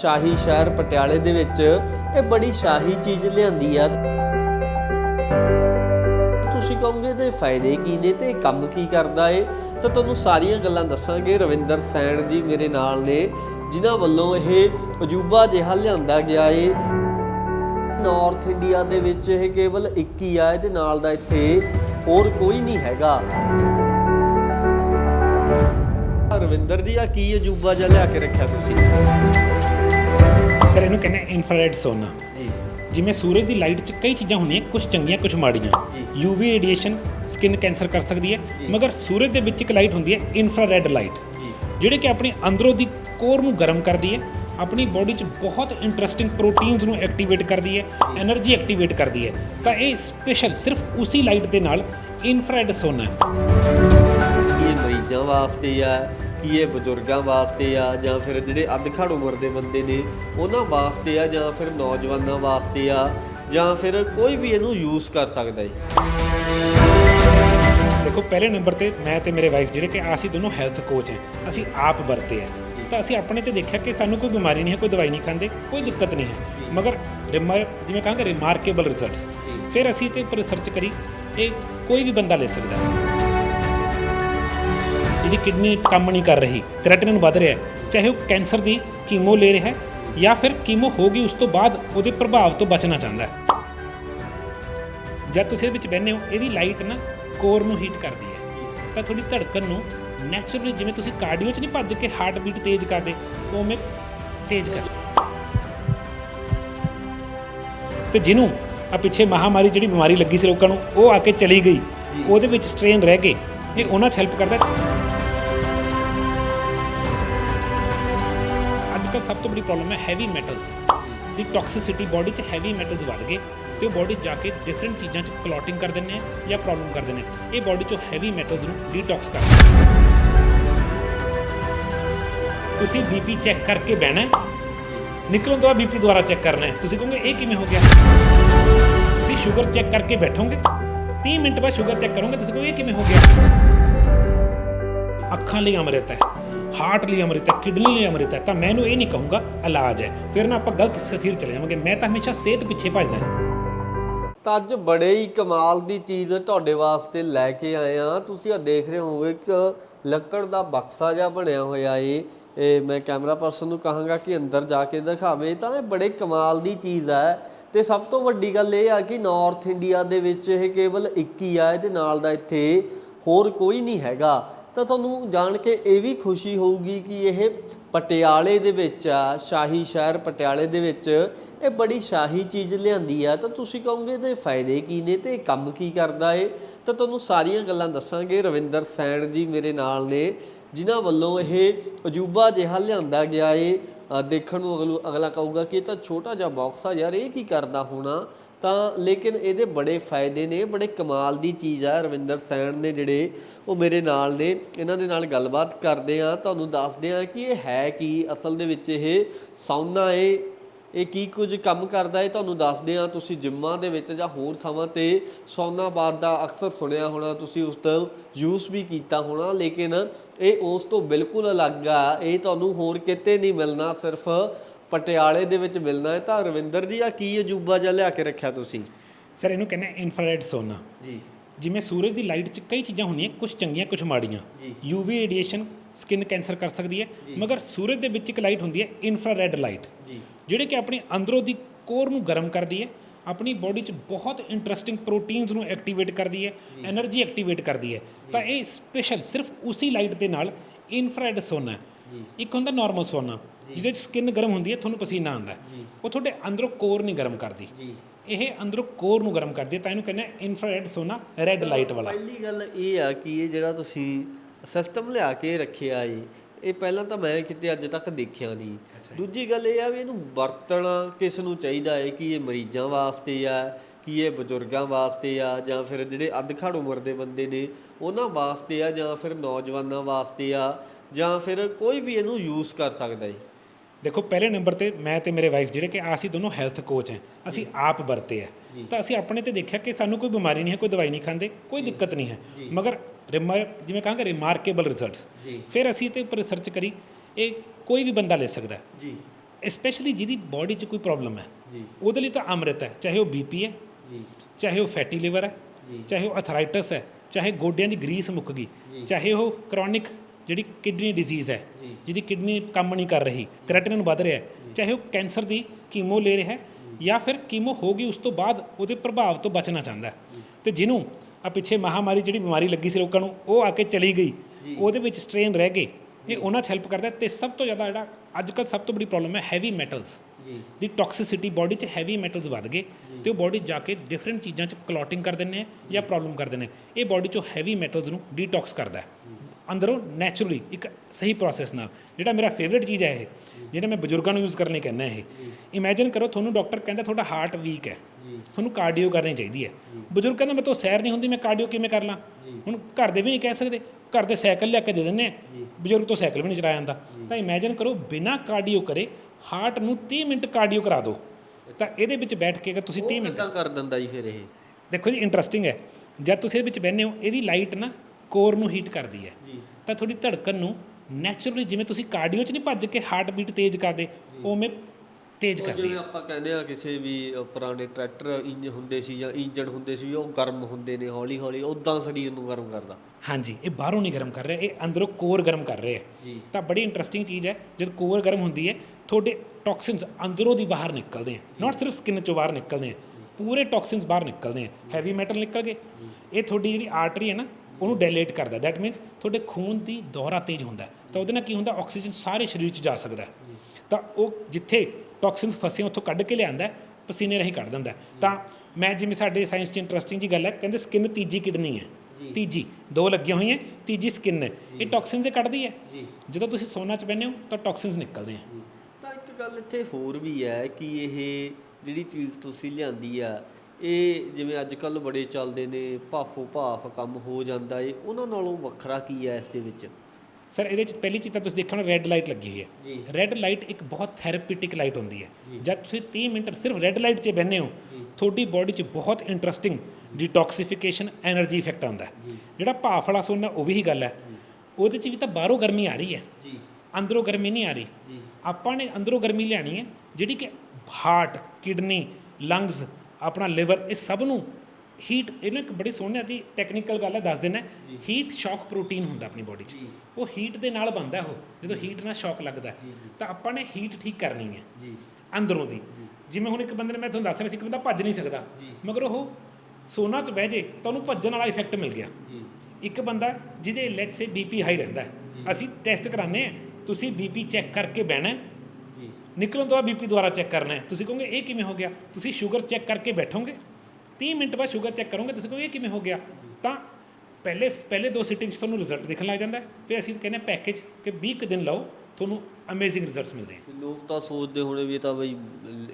ਸ਼ਾਹੀ ਸ਼ਹਿਰ ਪਟਿਆਲੇ ਦੇ ਵਿੱਚ ਇਹ ਬੜੀ ਸ਼ਾਹੀ ਚੀਜ਼ ਲਿਆਂਦੀ ਆ। ਤੁਸੀਂ ਕਹੋਗੇ ਇਹਦੇ ਫਾਇਦੇ ਕੀ ਨੇ ਤੇ ਕੰਮ ਕੀ ਕਰਦਾ ਏ? ਤਾਂ ਤੁਹਾਨੂੰ ਸਾਰੀਆਂ ਗੱਲਾਂ ਦੱਸਾਂਗੇ। ਰਵਿੰਦਰ ਸੈਣ ਜੀ ਮੇਰੇ ਨਾਲ ਨੇ, ਜਿਨ੍ਹਾਂ ਵੱਲੋਂ ਇਹ ਅਜੂਬਾ ਜਿਹਾ ਲਿਆਂਦਾ ਗਿਆ ਏ। ਨਾਰਥ ਇੰਡੀਆ ਦੇ ਵਿੱਚ ਇਹ ਕੇਵਲ ਇੱਕ ਹੀ ਆ, ਇਹਦੇ ਨਾਲ ਦਾ ਇੱਥੇ ਹੋਰ ਕੋਈ ਨਹੀਂ ਹੈਗਾ। ਰਵਿੰਦਰ ਜੀ ਆ ਕੀ ਅਜੂਬਾ ਜਿਹਾ ਲਿਆ ਕੇ ਰੱਖਿਆ ਤੁਸੀਂ? ਅਕਸਰ ਇਹਨੂੰ ਕਹਿੰਦੇ ਇਨਫਰਾਰੈੱਡ ਸੋਨਾ ਜੀ। ਜਿਵੇਂ ਸੂਰਜ ਦੀ ਲਾਈਟ 'ਚ ਕਈ ਚੀਜ਼ਾਂ ਹੁੰਦੀਆਂ ਕੁਝ ਚੰਗੀਆਂ ਕੁਝ ਮਾੜੀਆਂ। ਯੂਵੀ ਰੇਡੀਏਸ਼ਨ ਸਕਿਨ ਕੈਂਸਰ ਕਰ ਸਕਦੀ ਹੈ। ਮਗਰ ਸੂਰਜ ਦੇ ਵਿੱਚ ਇੱਕ ਲਾਈਟ ਹੁੰਦੀ ਹੈ ਇਨਫਰਾਰੈੱਡ ਲਾਈਟ ਜਿਹੜੇ ਕਿ ਆਪਣੇ ਅੰਦਰੋਂ ਦੀ ਕੋਰ ਨੂੰ ਗਰਮ ਕਰਦੀ ਹੈ ਆਪਣੀ ਬਾਡੀ 'ਚ ਬਹੁਤ ਇੰਟਰਸਟਿੰਗ ਪ੍ਰੋਟੀਨਸ ਨੂੰ ਐਕਟੀਵੇਟ ਕਰਦੀ ਹੈ એનર્ਜੀ ਐਕਟੀਵੇਟ ਕਰਦੀ ਹੈ। ਤਾਂ ਇਹ ਸਪੈਸ਼ਲ ਸਿਰਫ ਉਸੇ ਲਾਈਟ ਦੇ ਨਾਲ ਇਨਫਰਾਰੈੱਡ ਸੋਨਾ ਹੈ। ਇਹ ਮਰੀਜ਼ਾਂ ਵਾਸਤੇ ਆ ਕੀ ਇਹ ਬਜ਼ੁਰਗਾਂ ਵਾਸਤੇ ਆ ਜਾਂ ਫਿਰ ਜਿਹੜੇ ਅੱਧਖੜ ਉਮਰ ਦੇ ਬੰਦੇ ਨੇ ਉਹਨਾਂ ਵਾਸਤੇ ਆ ਜਾਂ ਫਿਰ ਨੌਜਵਾਨਾਂ ਵਾਸਤੇ ਆ ਜਾਂ ਫਿਰ ਕੋਈ ਵੀ ਇਹਨੂੰ ਯੂਜ਼ ਕਰ ਸਕਦਾ ਹੈ ਦੇਖੋ ਪਹਿਲੇ ਨੰਬਰ ਤੇ ਮੈਂ ਤੇ ਮੇਰੇ ਵਾਈਫ ਜਿਹੜੇ ਕਿ ਅਸੀਂ ਦੋਨੋਂ ਹੈਲਥ ਕੋਚ ਹਾਂ ਅਸੀਂ ਆਪ ਵਰਤੇ ਆ। ਤਾਂ ਅਸੀਂ ਆਪਣੇ ਤੇ ਦੇਖਿਆ ਕਿ ਸਾਨੂੰ ਕੋਈ ਬਿਮਾਰੀ ਨਹੀਂ ਹੈ ਕੋਈ ਦਵਾਈ ਨਹੀਂ ਖਾਂਦੇ ਕੋਈ ਦਿੱਕਤ ਨਹੀਂ ਹੈ। ਮਗਰ ਜਿਵੇਂ ਕਹਾਂਗੇ ਰਿਮਾਰਕੇਬਲ ਰਿਜ਼ਲਟਸ ਫਿਰ ਅਸੀਂ ਤੇ ਰਿਸਰਚ ਕਰੀ ਇਹ ਕੋਈ ਵੀ ਬੰਦਾ ਲੈ ਸਕਦਾ। ਹੈ ਇਹਦੀ ਕਿਡਨੀ ਕੰਮ ਨਹੀਂ ਕਰ ਰਹੀ ਕ੍ਰੈਟਿਨਿਨ ਵੱਧ ਰਿਹਾ ਹੈ ਚਾਹੇ ਉਹ ਕੈਂਸਰ ਦੀ ਕੀਮੋ ਲੈ ਰਿਹਾ ਹੈ ਜਾਂ ਫਿਰ ਕੀਮੋ ਹੋ ਗਈ ਉਸ ਤੋਂ ਬਾਅਦ ਉਹਦੇ ਪ੍ਰਭਾਵ ਤੋਂ ਬਚਣਾ ਚਾਹੁੰਦਾ ਹੈ। ਜਦ ਤੁਸੀਂ ਇਹਦੇ ਵਿੱਚ ਬਹਿੰਦੇ ਹੋ ਇਹਦੀ ਲਾਈਟ ਨਾ ਕੋਰ ਨੂੰ ਹੀਟ ਕਰਦੀ ਹੈ। ਤਾਂ ਤੁਹਾਡੀ ਧੜਕਣ ਨੂੰ ਨੈਚੁਰਲੀ ਜਿਵੇਂ ਤੁਸੀਂ ਕਾਰਡੀਓ 'ਚ ਨਹੀਂ ਭੱਜ ਕੇ ਹਾਰਟ ਬੀਟ ਤੇਜ਼ ਕਰਦੇ ਉਵੇਂ ਤੇਜ਼ ਕਰ। ਤੇ ਜਿਹਨੂੰ ਆ ਪਿੱਛੇ ਮਹਾਮਾਰੀ ਜਿਹੜੀ ਬਿਮਾਰੀ ਲੱਗੀ ਸੀ ਲੋਕਾਂ ਨੂੰ ਉਹ ਆ ਕੇ ਚਲੀ ਗਈ। ਉਹਦੇ ਵਿੱਚ ਸਟ੍ਰੇਨ ਰਹਿ ਗਏ ਇਹ ਉਹਨਾਂ 'ਚ ਹੈਲਪ ਕਰਦਾ ਸਭ ਤੋਂ ਵੱਡੀ ਪ੍ਰੋਬਲਮ ਹੈ ਹੈਵੀ ਮੈਟਲਸ ਦੀ ਟੌਕਸਿਸਿਟੀ ਬਾਡੀ 'ਚ ਹੈਵੀ ਮੈਟਲਸ ਵੱਧ ਗਏ ਤੇ ਉਹ ਬਾਡੀ ਜਾ ਕੇ ਡਿਫਰੈਂਟ ਚੀਜ਼ਾਂ 'ਚ ਕਲੌਟਿੰਗ ਕਰ ਦਿੰਦੇ ਆ ਜਾਂ ਪ੍ਰੋਬਲਮ ਕਰ ਦਿੰਦੇ ਆ। ਇਹ ਬਾਡੀ 'ਚੋਂ ਹੈਵੀ ਮੈਟਲਸ ਨੂੰ ਡੀਟੌਕਸ ਕਰਦਾ ਤੁਸੀਂ ਬੀਪੀ ਚੈੱਕ ਕਰਕੇ ਬਹਿਣਾ ਹੈ। ਨਿਕਲਣ ਤੋਂ ਬਾਅਦ ਬੀਪੀ ਦੁਬਾਰਾ ਚੈੱਕ ਕਰਨਾ ਹੈ। ਤੁਸੀਂ ਕਹੋਗੇ, ਇਹ ਕਿਵੇਂ ਹੋ ਗਿਆ? ਤੁਸੀਂ ਸ਼ੂਗਰ ਚੈੱਕ ਕਰਕੇ ਬੈਠੋਗੇ। 30 ਮਿੰਟ ਬਾਅਦ ਸ਼ੂਗਰ ਚੈੱਕ ਕਰੋਗੇ, ਤੁਸੀਂ ਕਹੋਗੇ, ਇਹ ਕਿਵੇਂ ਹੋ ਗਿਆ? ਅੱਖਾਂ ਲਈ ਅੰਮ੍ਰਿਤ ਹੈ। ਹਾਰਟ ਲਈ ਅੰਮ੍ਰਿਤ ਹੈ ਕਿਡਨੀ ਲਈ ਅੰਮ੍ਰਿਤ ਹੈ, ਤਾਂ ਮੈਨੂੰ ਇਹ ਨਹੀਂ ਕਹੂੰਗਾ, ਇਲਾਜ ਹੈ। ਫਿਰ ਨਾ ਆਪਾਂ ਗਲਤ ਸਫੀਰ ਚਲੇ ਜਾਵਾਂਗੇ। ਮੈਂ ਤਾਂ ਹਮੇਸ਼ਾ ਸਿਹਤ ਪਿੱਛੇ ਭੱਜਦਾ ਤਾਂ ਅੱਜ ਬੜੇ ਹੀ ਕਮਾਲ ਦੀ ਚੀਜ਼ ਤੁਹਾਡੇ ਵਾਸਤੇ ਲੈ ਕੇ ਆਏ ਆ ਤੁਸੀਂ ਆ ਦੇਖ ਰਹੇ ਹੋਵੋਗੇ ਇੱਕ ਲੱਕੜ ਦਾ ਬਕਸਾ ਜਿਹਾ ਬਣਿਆ ਹੋਇਆ ਏ। ਇਹ ਮੈਂ ਕੈਮਰਾ ਪਰਸਨ ਨੂੰ ਕਹਾਂਗਾ ਕਿ ਅੰਦਰ ਜਾ ਕੇ ਦਿਖਾਵੇ। ਤਾਂ ਇਹ ਬੜੇ ਕਮਾਲ ਦੀ ਚੀਜ਼ ਹੈ। ਤੇ ਸਭ ਤੋਂ ਵੱਡੀ ਗੱਲ ਇਹ ਆ ਕਿ ਨਾਰਥ ਇੰਡੀਆ ਦੇ ਵਿੱਚ ਇਹ ਕੇਵਲ ਇੱਕ ਹੀ ਆ। ਇਹਦੇ ਨਾਲ ਦਾ ਇੱਥੇ ਹੋਰ ਕੋਈ ਨਹੀਂ ਹੈਗਾ। ਤਾਂ ਤੁਹਾਨੂੰ ਜਾਣ ਕੇ ਇਹ ਵੀ ਖੁਸ਼ੀ ਹੋਊਗੀ ਕਿ ਇਹ ਪਟਿਆਲੇ ਦੇ ਵਿੱਚ ਆ, ਸ਼ਾਹੀ ਸ਼ਹਿਰ ਪਟਿਆਲੇ ਦੇ ਵਿੱਚ ਇਹ ਬੜੀ ਸ਼ਾਹੀ ਚੀਜ਼ ਲਿਆਂਦੀ ਆ। ਤਾਂ ਤੁਸੀਂ ਕਹੋਗੇ ਇਹਦੇ ਫਾਇਦੇ ਕੀ ਨੇ ਤੇ ਕੰਮ ਕੀ ਕਰਦਾ ਏ? ਤਾਂ ਤੁਹਾਨੂੰ ਸਾਰੀਆਂ ਗੱਲਾਂ ਦੱਸਾਂਗੇ। ਰਵਿੰਦਰ ਸੈਣ ਜੀ ਮੇਰੇ ਨਾਲ ਨੇ, ਜਿਨ੍ਹਾਂ ਵੱਲੋਂ ਇਹ ਅਜੂਬਾ ਜਿਹਾ ਲਿਆਂਦਾ ਗਿਆ ਏ। ਦੇਖਣ ਨੂੰ ਅਗਲੂ, ਅਗਲਾ ਕਹੂਗਾ ਕਿ ਇਹ ਤਾਂ ਛੋਟਾ ਜਿਹਾ ਬਾਕਸ ਆ ਯਾਰ, ਇਹ ਕੀ ਕਰਦਾ ਹੋਣਾ? ਤਾਂ ਲੇਕਿਨ ਇਹਦੇ ਬੜੇ ਫਾਇਦੇ ਨੇ, ਬੜੇ ਕਮਾਲ ਦੀ ਚੀਜ਼ ਆ ਰਵਿੰਦਰ ਸੈਣ ਨੇ ਜਿਹੜੇ ਉਹ ਮੇਰੇ ਨਾਲ ਨੇ, ਇਹਨਾਂ ਦੇ ਨਾਲ ਗੱਲਬਾਤ ਕਰਦੇ ਆ ਤੁਹਾਨੂੰ ਦੱਸਦੇ ਆ ਕਿ ਇਹ ਹੈ ਕੀ, ਅਸਲ ਦੇ ਵਿੱਚ ਇਹ ਸੌਨਾ ਏ, ਇਹ ਕੀ ਕੁਝ ਕੰਮ ਕਰਦਾ ਹੈ ਤੁਹਾਨੂੰ ਦੱਸਦੇ ਆ ਤੁਸੀਂ ਜਿੰਮਾਂ ਦੇ ਵਿੱਚ ਜਾਂ ਹੋਰ ਥਾਵਾਂ ਤੇ ਸੌਨਾਬਾਦ ਦਾ ਅਕਸਰ ਸੁਣਿਆ ਹੋਣਾ, ਤੁਸੀਂ ਉਸ ਤੋਂ ਯੂਜ਼ ਵੀ ਕੀਤਾ ਹੋਣਾ, ਲੇਕਿਨ ਇਹ ਉਸ ਤੋਂ ਬਿਲਕੁਲ ਅਲੱਗ ਆ, ਇਹ ਤੁਹਾਨੂੰ ਹੋਰ ਕਿਤੇ ਨਹੀਂ ਮਿਲਣਾ, ਸਿਰਫ ਪਟਿਆਲੇ ਦੇ ਵਿੱਚ ਮਿਲਦਾ ਹੈ। ਤਾਂ ਰਵਿੰਦਰ ਜੀ ਆ ਕੀ ਅਜੂਬਾ ਜਿਹਾ ਲਿਆ ਕੇ ਰੱਖਿਆ ਤੁਸੀਂ? ਸਰ ਇਹਨੂੰ ਕਹਿੰਦੇ ਇਨਫਰਾਰੈਡ ਸੋਨਾ। ਜੀ। ਜਿਵੇਂ ਸੂਰਜ ਦੀ ਲਾਈਟ 'ਚ ਕਈ ਚੀਜ਼ਾਂ ਹੁੰਦੀਆਂ ਕੁਝ ਚੰਗੀਆਂ ਕੁਝ ਮਾੜੀਆਂ। ਯੂਵੀ ਰੇਡੀਏਸ਼ਨ ਸਕਿਨ ਕੈਂਸਰ ਕਰ ਸਕਦੀ ਹੈ। ਮਗਰ ਸੂਰਜ ਦੇ ਵਿੱਚ ਇੱਕ ਲਾਈਟ ਹੁੰਦੀ ਹੈ ਇਨਫਰਾਰੈਡ ਲਾਈਟ ਜਿਹੜੇ ਕਿ ਆਪਣੀ ਅੰਦਰੋਂ ਦੀ ਕੋਰ ਨੂੰ ਗਰਮ ਕਰਦੀ ਹੈ ਆਪਣੀ ਬਾਡੀ 'ਚ ਬਹੁਤ ਇੰਟਰਸਟਿੰਗ ਪ੍ਰੋਟੀਨਸ ਨੂੰ ਐਕਟੀਵੇਟ ਕਰਦੀ ਹੈ એનર્ਜੀ ਐਕਟੀਵੇਟ ਕਰਦੀ ਹੈ। ਤਾਂ ਇਹ ਸਪੈਸ਼ਲ ਸਿਰਫ ਉਸੇ ਲਾਈਟ ਦੇ ਨਾਲ ਇਨਫਰਾਰੈਡ ਸੋਨਾ ਇੱਕ ਹੁੰਦਾ ਨਾਰਮਲ ਸੋਨਾ ਜਿਹਦੇ 'ਚ ਸਕਿਨ ਗਰਮ ਹੁੰਦੀ ਹੈ ਤੁਹਾਨੂੰ ਪਸੀਨਾ ਆਉਂਦਾ ਹੈ। ਉਹ ਤੁਹਾਡੇ ਅੰਦਰੋਂ ਕੋਰ ਨਹੀਂ ਗਰਮ ਕਰਦੀ। ਜੀ। ਇਹ ਅੰਦਰੋਂ ਕੋਰ ਨੂੰ ਗਰਮ ਕਰਦੀ ਹੈ ਤਾਂ ਇਹਨੂੰ ਕਹਿੰਦੇ ਇਨਫਰਾਰੈਡ ਸੋਨਾ ਰੈੱਡ ਲਾਈਟ ਵਾਲਾ। ਪਹਿਲੀ ਗੱਲ ਇਹ ਆ ਕਿ ਇਹ ਜਿਹੜਾ ਤੁਸੀਂ ਸਿਸਟਮ ਲਿਆ ਕੇ ਰੱਖਿਆ ਏ ਇਹ ਪਹਿਲਾਂ ਤਾਂ ਮੈਂ ਕਿਤੇ ਅੱਜ ਤੱਕ ਦੇਖਿਆ ਨਹੀਂ। ਦੂਜੀ ਗੱਲ ਇਹ ਆ ਵੀ ਇਹਨੂੰ ਵਰਤਣਾ ਕਿਸ ਨੂੰ ਚਾਹੀਦਾ ਹੈ ਕਿ ਇਹ ਮਰੀਜ਼ਾਂ ਵਾਸਤੇ ਆ ਕਿ ਇਹ ਬਜ਼ੁਰਗਾਂ ਵਾਸਤੇ ਆ ਜਾਂ ਫਿਰ ਜਿਹੜੇ ਅੱਧਖੜ ਉਮਰ ਦੇ ਬੰਦੇ ਨੇ ਉਹਨਾਂ ਵਾਸਤੇ ਆ ਜਾਂ ਫਿਰ ਨੌਜਵਾਨਾਂ ਵਾਸਤੇ ਆ ਜਾਂ ਫਿਰ ਕੋਈ ਵੀ ਇਹਨੂੰ ਯੂਜ਼ ਕਰ ਸਕਦਾ ਹੈ? ਦੇਖੋ ਪਹਿਲੇ ਨੰਬਰ ਤੇ ਮੈਂ ਤੇ ਮੇਰੇ ਵਾਈਫ ਜਿਹੜੇ ਕਿ ਅਸੀਂ ਦੋਨੋਂ ਹੈਲਥ ਕੋਚ ਹਾਂ ਅਸੀਂ ਆਪ ਵਰਤੇ ਆ। ਤਾਂ ਅਸੀਂ ਆਪਣੇ ਤੇ ਦੇਖਿਆ ਕਿ ਸਾਨੂੰ ਕੋਈ ਬਿਮਾਰੀ ਨਹੀਂ ਹੈ ਕੋਈ ਦਵਾਈ ਨਹੀਂ ਖਾਂਦੇ ਕੋਈ ਦਿੱਕਤ ਨਹੀਂ ਹੈ। ਮਗਰ ਜਿਵੇਂ ਕਹਾਂਗੇ ਰਿਮਾਰਕੇਬਲ ਰਿਜ਼ਲਟਸ ਫਿਰ ਅਸੀਂ ਤੇ ਰਿਸਰਚ ਕਰੀ ਇਹ ਕੋਈ ਵੀ ਬੰਦਾ ਲੈ ਸਕਦਾ ਜੀ। ਸਪੈਸ਼ਲੀ ਜਿਹਦੀ ਬਾਡੀ 'ਚ ਕੋਈ ਪ੍ਰੋਬਲਮ ਹੈ। ਜੀ। ਉਹਦੇ ਲਈ ਤਾਂ ਅੰਮ੍ਰਿਤ ਹੈ ਚਾਹੇ ਉਹ ਬੀਪੀ ਹੈ ਜੀ। ਚਾਹੇ ਉਹ ਫੈਟੀ ਲਿਵਰ ਹੈ। ਚਾਹੇ ਉਹ ਅਥਰਾਈਟਸ ਹੈ ਚਾਹੇ ਗੋਡਿਆਂ ਦੀ ਗਰੀਸ ਮੁੱਕ ਗਈ। ਚਾਹੇ ਉਹ ਕ੍ਰੋਨਿਕ ਜਿਹੜੀ ਕਿਡਨੀ ਡਿਜ਼ੀਜ਼ ਹੈ। ਜਿਹਦੀ ਕਿਡਨੀ ਕੰਮ ਨਹੀਂ ਕਰ ਰਹੀ ਕ੍ਰੈਟਿਨਿਨ ਵੱਧ ਰਿਹਾ ਹੈ ਚਾਹੇ ਉਹ ਕੈਂਸਰ ਦੀ ਕੀਮੋ ਲੈ ਰਿਹਾ ਹੈ ਜਾਂ। ਫਿਰ ਕੀਮੋ ਹੋ ਗਈ ਉਸ ਤੋਂ ਬਾਅਦ ਉਹਦੇ ਪ੍ਰਭਾਵ ਤੋਂ ਬਚਣਾ ਚਾਹੁੰਦਾ ਤੇ ਜਿਹਨੂੰ ਆ ਪਿੱਛੇ ਮਹਾਮਾਰੀ ਜਿਹੜੀ ਬਿਮਾਰੀ ਲੱਗੀ ਸੀ ਲੋਕਾਂ ਨੂੰ ਉਹ ਆ ਕੇ ਚਲੀ ਗਈ। ਉਹਦੇ ਵਿੱਚ ਸਟ੍ਰੇਨ ਰਹਿ ਗਏ। ਇਹ ਉਹਨਾਂ 'ਚ ਹੈਲਪ ਕਰਦਾ ਤੇ ਸਭ ਤੋਂ ਜ਼ਿਆਦਾ ਜਿਹੜਾ ਅੱਜ ਕੱਲ੍ਹ ਸਭ ਤੋਂ ਬੜੀ ਪ੍ਰੋਬਲਮ ਹੈ ਹੈਵੀ ਮੈਟਲਸ ਜੀ। ਦੀ ਟੌਕਸਿਸਿਟੀ ਬਾਡੀ 'ਚ ਹੈਵੀ ਮੈਟਲਸ ਵੱਧ ਗਏ ਤੇ ਉਹ ਬਾਡੀ ਜਾ ਕੇ ਡਿਫਰੈਂਟ ਚੀਜ਼ਾਂ 'ਚ ਕਲੌਟਿੰਗ ਕਰ ਦਿੰਦੇ ਆ ਜਾਂ ਪ੍ਰੋਬਲਮ ਕਰ ਦਿੰਦੇ ਆ। ਇਹ ਬਾਡੀ 'ਚੋਂ ਹੈਵੀ ਮੈਟਲਸ ਨੂੰ ਡੀਟੌਕਸ ਕਰਦਾ ਹੈ। ਅੰਦਰੋਂ ਨੈਚੁਰਲੀ ਇੱਕ ਸਹੀ ਪ੍ਰੋਸੈਸ ਨਾਲ। ਜਿਹੜਾ ਮੇਰਾ ਫੇਵਰਿਟ ਚੀਜ਼ ਹੈ ਇਹ ਜਿਹੜਾ ਮੈਂ ਬਜ਼ੁਰਗਾਂ ਨੂੰ ਯੂਜ਼ ਕਰਨ ਲਈ ਕਹਿੰਦਾ ਇਹ। ਇਮੇਜਿਨ ਕਰੋ ਤੁਹਾਨੂੰ ਡਾਕਟਰ ਕਹਿੰਦਾ ਤੁਹਾਡਾ ਹਾਰਟ ਵੀਕ ਹੈ। ਤੁਹਾਨੂੰ ਕਾਰਡੀਓ ਕਰਨੀ ਚਾਹੀਦੀ ਹੈ। ਬਜ਼ੁਰਗ ਕਹਿੰਦਾ ਮੇਰੇ ਤੋਂ ਸੈਰ ਨਹੀਂ ਹੁੰਦੀ ਮੈਂ ਕਾਰਡੀਓ ਕਿਵੇਂ ਕਰ ਲਾਂ? ਹੁਣ ਘਰ ਦੇ ਵੀ ਨਹੀਂ ਕਹਿ ਸਕਦੇ। ਘਰ ਦੇ ਸਾਈਕਲ ਲਿਆ ਕੇ ਦੇ ਆ। ਬਜ਼ੁਰਗ ਤੋਂ ਸਾਈਕਲ ਵੀ ਨਹੀਂ ਚਲਾਇਆ ਜਾਂਦਾ। ਤਾਂ ਇਮੇਜਿਨ ਕਰੋ ਬਿਨਾਂ ਕਾਰਡੀਓ ਕਰੇ ਹਾਰਟ ਨੂੰ 30 ਮਿੰਟ ਕਾਰਡੀਓ ਕਰਾ ਦਿਓ। ਤਾਂ ਇਹਦੇ ਵਿੱਚ ਬੈਠ ਕੇ ਅਗਰ ਤੁਸੀਂ 30 ਉਹ ਮਿੰਟ ਕਰ ਦਿੰਦਾ ਜੀ ਫਿਰ ਇਹ? ਦੇਖੋ ਜੀ ਇੰਟਰਸਟਿੰਗ ਹੈ। ਜਦ ਤੁਸੀਂ ਇਹਦੇ ਵਿੱਚ ਬਹਿੰਦੇ ਹੋ ਇਹਦੀ ਲਾਈਟ ਨਾ ਕੋਰ ਨੂੰ ਹੀਟ ਕਰਦੀ ਹੈ। ਤਾਂ ਤੁਹਾਡੀ ਧੜਕਣ ਨੂੰ ਨੈਚੁਰਲੀ ਜਿਵੇਂ ਤੁਸੀਂ ਕਾਰਡੀਓ 'ਚ ਨਹੀਂ ਭੱਜ ਕੇ ਹਾਰਟ ਬੀਟ ਤੇਜ਼ ਕਰਦੇ ਉਵੇਂ ਤੇਜ਼ ਕਰਦੀ ਹੈ ਜਿਵੇਂ ਆਪਾਂ ਕਹਿੰਦੇ ਆ ਕਿਸੇ ਵੀ ਅ, ਪੁਰਾਣੇ ਟਰੈਕਟਰ ਇੰਜ ਹੁੰਦੇ ਸੀ ਜਾਂ ਇੰਜਨ ਹੁੰਦੇ ਸੀ ਉਹ ਗਰਮ ਹੁੰਦੇ ਨੇ ਹੌਲੀ ਹੌਲੀ ਉਦਾਂ ਸਰੀਰ ਨੂੰ ਗਰਮ ਕਰਦਾ। ਹਾਂਜੀ ਇਹ ਬਾਹਰੋਂ ਨਹੀਂ ਗਰਮ ਕਰ ਰਿਹਾ ਇਹ ਅੰਦਰੋਂ ਕੋਰ ਗਰਮ ਕਰ ਰਿਹਾ। ਜੀ। ਤਾਂ ਬੜੀ ਇੰਟਰਸਟਿੰਗ ਚੀਜ਼ ਹੈ ਜਦ ਕੋਰ ਗਰਮ ਹੁੰਦੀ ਹੈ ਤੁਹਾਡੇ ਟੌਕਸਿਨਸ ਅੰਦਰੋਂ ਦੀ ਬਾਹਰ ਨਿਕਲਦੇ ਆ। ਨਾਟ ਸਿਰਫ ਸਕਿਨ ਚੋਂ ਬਾਹਰ ਨਿਕਲਦੇ ਆ ਪੂਰੇ ਟੌਕਸਿਨਸ ਬਾਹਰ ਨਿਕਲਦੇ ਆ। ਹੈਵੀ ਮੈਟਲ ਨਿਕਲ ਗਏ। ਇਹ ਤੁਹਾਡੀ ਜਿਹੜੀ ਆਰਟਰੀ ਹੈ ਨਾ ਉਹਨੂੰ ਡਾਇਲੇਟ ਕਰਦਾ। ਦੈਟ ਮੀਨਸ ਤੁਹਾਡੇ ਖੂਨ ਦੀ ਦੌਰਾ ਤੇਜ਼ ਹੁੰਦਾ ਹੈ। ਤਾਂ ਉਹਦੇ ਨਾਲ ਕੀ ਹੁੰਦਾ? ਆਕਸੀਜਨ ਸਾਰੇ ਸਰੀਰ 'ਚ ਜਾ ਸਕਦਾ ਹੈ। ਤਾਂ ਉਹ ਜਿੱਥੇ ਟੌਕਸਿਨਸ ਫਸੇ ਉੱਥੋਂ ਕੱਢ ਕੇ ਲਿਆਂਦਾ ਪਸੀਨੇ ਰਾਹੀਂ ਕੱਢ ਦਿੰਦਾ। ਤਾਂ ਮੈਂ ਜਿਵੇਂ ਸਾਡੇ ਸਾਇੰਸ 'ਚ ਇੰਟਰਸਟਿੰਗ ਜੀ ਗੱਲ ਹੈ ਕਹਿੰਦੇ ਸਕਿਨ ਤੀਜੀ ਕਿਡਨੀ ਹੈ। ਤੀਜੀ ਦੋ ਲੱਗੀਆਂ ਹੋਈਆਂ ਤੀਜੀ ਸਕਿਨ ਹੈ। ਇਹ ਟੌਕਸਿਨਸ ਹੀ ਕੱਢਦੀ ਹੈ। ਜਦੋਂ ਤੁਸੀਂ ਸੋਨਾ ਚ ਬੈਠੇ ਹੋ ਤਾਂ ਟੌਕਸਿਨਸ ਨਿਕਲਦੇ ਆ। ਤਾਂ ਇੱਕ ਗੱਲ ਇੱਥੇ ਹੋਰ ਵੀ ਹੈ ਕਿ ਇਹ ਜਿਹੜੀ ਚੀਜ਼ ਤੁਸੀਂ ਲਿਆਂਦੀ ਆ ਇਹ ਜਿਵੇਂ ਅੱਜ ਕੱਲ ਬੜੇ ਚੱਲਦੇ ਨੇ ਭਾਫੋ ਭਾਫ ਕੰਮ ਹੋ ਜਾਂਦਾ ਏ ਉਹਨਾਂ ਨਾਲੋਂ ਵੱਖਰਾ ਕੀ ਹੈ ਇਸ ਦੇ ਵਿੱਚ? ਸਰ ਇਹਦੇ ਵਿੱਚ ਪਹਿਲੀ ਚੀਜ਼ ਤਾਂ ਤੁਸੀਂ ਦੇਖਣਾ ਰੈੱਡ ਲਾਈਟ ਲੱਗੀ ਹੋਈ ਹੈ। ਰੈੱਡ ਲਾਈਟ ਇੱਕ ਬਹੁਤ ਥੈਰੇਪਿਊਟਿਕ ਲਾਈਟ ਹੁੰਦੀ ਹੈ। ਜਦ ਤੁਸੀਂ 30 ਮਿੰਟ ਸਿਰਫ ਰੈੱਡ ਲਾਈਟ 'ਚ ਬੈੰਨੇ ਹੋ ਤੁਹਾਡੀ ਬਾਡੀ 'ਚ ਬਹੁਤ ਇੰਟਰਸਟਿੰਗ ਡੀਟੌਕਸੀਫਿਕੇਸ਼ਨ એનર્ਜੀ ਇਫੈਕਟ ਆਉਂਦਾ ਜਿਹੜਾ ਭਾਫ ਵਾਲਾ ਸੋਨਾ ਉਹ ਵੀ ਹੀ ਗੱਲ ਹੈ। ਉਹਦੇ 'ਚ ਵੀ ਤਾਂ ਬਾਹਰੋਂ ਗਰਮੀ ਆ ਰਹੀ ਹੈ। ਅੰਦਰੋਂ ਗਰਮੀ ਨਹੀਂ ਆ ਰਹੀ। ਆਪਾਂ ਨੇ ਅੰਦਰੋਂ ਗਰਮੀ ਲਿਆਣੀ ਹੈ ਜਿਹੜੀ ਕਿ ਹਾਰਟ ਕਿਡਨੀ ਲੰਗਸ ਆਪਣਾ ਲਿਵਰ ਇਹ ਸਭ ਨੂੰ ਹੀਟ ਇਹਨੂੰ ਇੱਕ ਬੜੀ ਸੋਹਣੀ ਦੀ ਟੈਕਨੀਕਲ ਗੱਲ ਹੈ ਦੱਸ ਦੇਣਾ ਹੀਟ ਸ਼ੌਕ ਪ੍ਰੋਟੀਨ ਹੁੰਦਾ ਆਪਣੀ ਬਾਡੀ 'ਚ। ਉਹ ਹੀਟ ਦੇ ਨਾਲ ਬਣਦਾ ਉਹ ਜਦੋਂ ਹੀਟ ਨਾਲ ਸ਼ੌਕ ਲੱਗਦਾ ਤਾਂ ਆਪਾਂ ਨੇ ਹੀਟ ਠੀਕ ਕਰਨੀ ਹੈ। ਜੀ। ਅੰਦਰੋਂ ਦੀ। ਜਿਵੇਂ ਹੁਣ ਇੱਕ ਬੰਦੇ ਨੇ ਮੈਂ ਤੁਹਾਨੂੰ ਦੱਸ ਰਿਹਾ ਸੀ ਕਿ ਬੰਦਾ ਭੱਜ ਨਹੀਂ ਸਕਦਾ। ਮਗਰ ਉਹ ਸੋਨਾ 'ਚ ਬਹਿ ਜੇ ਤਾਂ ਉਹਨੂੰ ਭੱਜਣ ਵਾਲਾ ਇਫੈਕਟ ਮਿਲ ਗਿਆ। ਜੀ। ਇੱਕ ਬੰਦਾ ਜਿਹਦੇ ਲੈਟ ਸੇ ਬੀਪੀ ਹਾਈ ਰਹਿੰਦਾ ਅਸੀਂ ਟੈਸਟ ਕਰਾਉਂਦੇ ਹਾਂ ਤੁਸੀਂ ਬੀਪੀ ਚੈੱਕ ਕਰਕੇ ਬਹਿਣਾ ਜੀ। ਨਿਕਲਣ ਤੋਂ ਬਾਅਦ ਬੀਪੀ ਦੁਬਾਰਾ ਚੈੱਕ ਕਰਨਾ ਹੈ। ਤੁਸੀਂ ਕਹੋਗੇ ਇਹ ਕਿਵੇਂ ਹੋ ਗਿਆ? ਤੁਸੀਂ ਸ਼ੂਗਰ ਚੈੱਕ ਕਰਕੇ ਬੈਠੋਗੇ। 30 ਮਿੰਟ ਬਾਅਦ ਸ਼ੂਗਰ ਚੈੱਕ ਕਰੋਗੇ ਤੁਸੀਂ ਕਹੋਗੇ ਕਿਵੇਂ ਹੋ ਗਿਆ? ਤਾਂ ਪਹਿਲੇ ਪਹਿਲੇ ਦੋ ਸਿਟਿੰਗਸ ਤੁਹਾਨੂੰ ਰਿਜ਼ਲਟ ਦਿਖਣ ਲੱਗ ਜਾਂਦਾ। ਫਿਰ ਅਸੀਂ ਕਹਿੰਦੇ ਪੈਕੇਜ ਕਿ 20 ਕੁ ਦਿਨ ਲਓ ਤੁਹਾਨੂੰ ਅਮੇਜ਼ਿੰਗ ਰਿਜ਼ਲਟਸ ਮਿਲਦੇ ਆ ਲੋਕ ਤਾਂ ਸੋਚਦੇ ਹੋਣੇ ਵੀ ਇਹ ਤਾਂ ਬਈ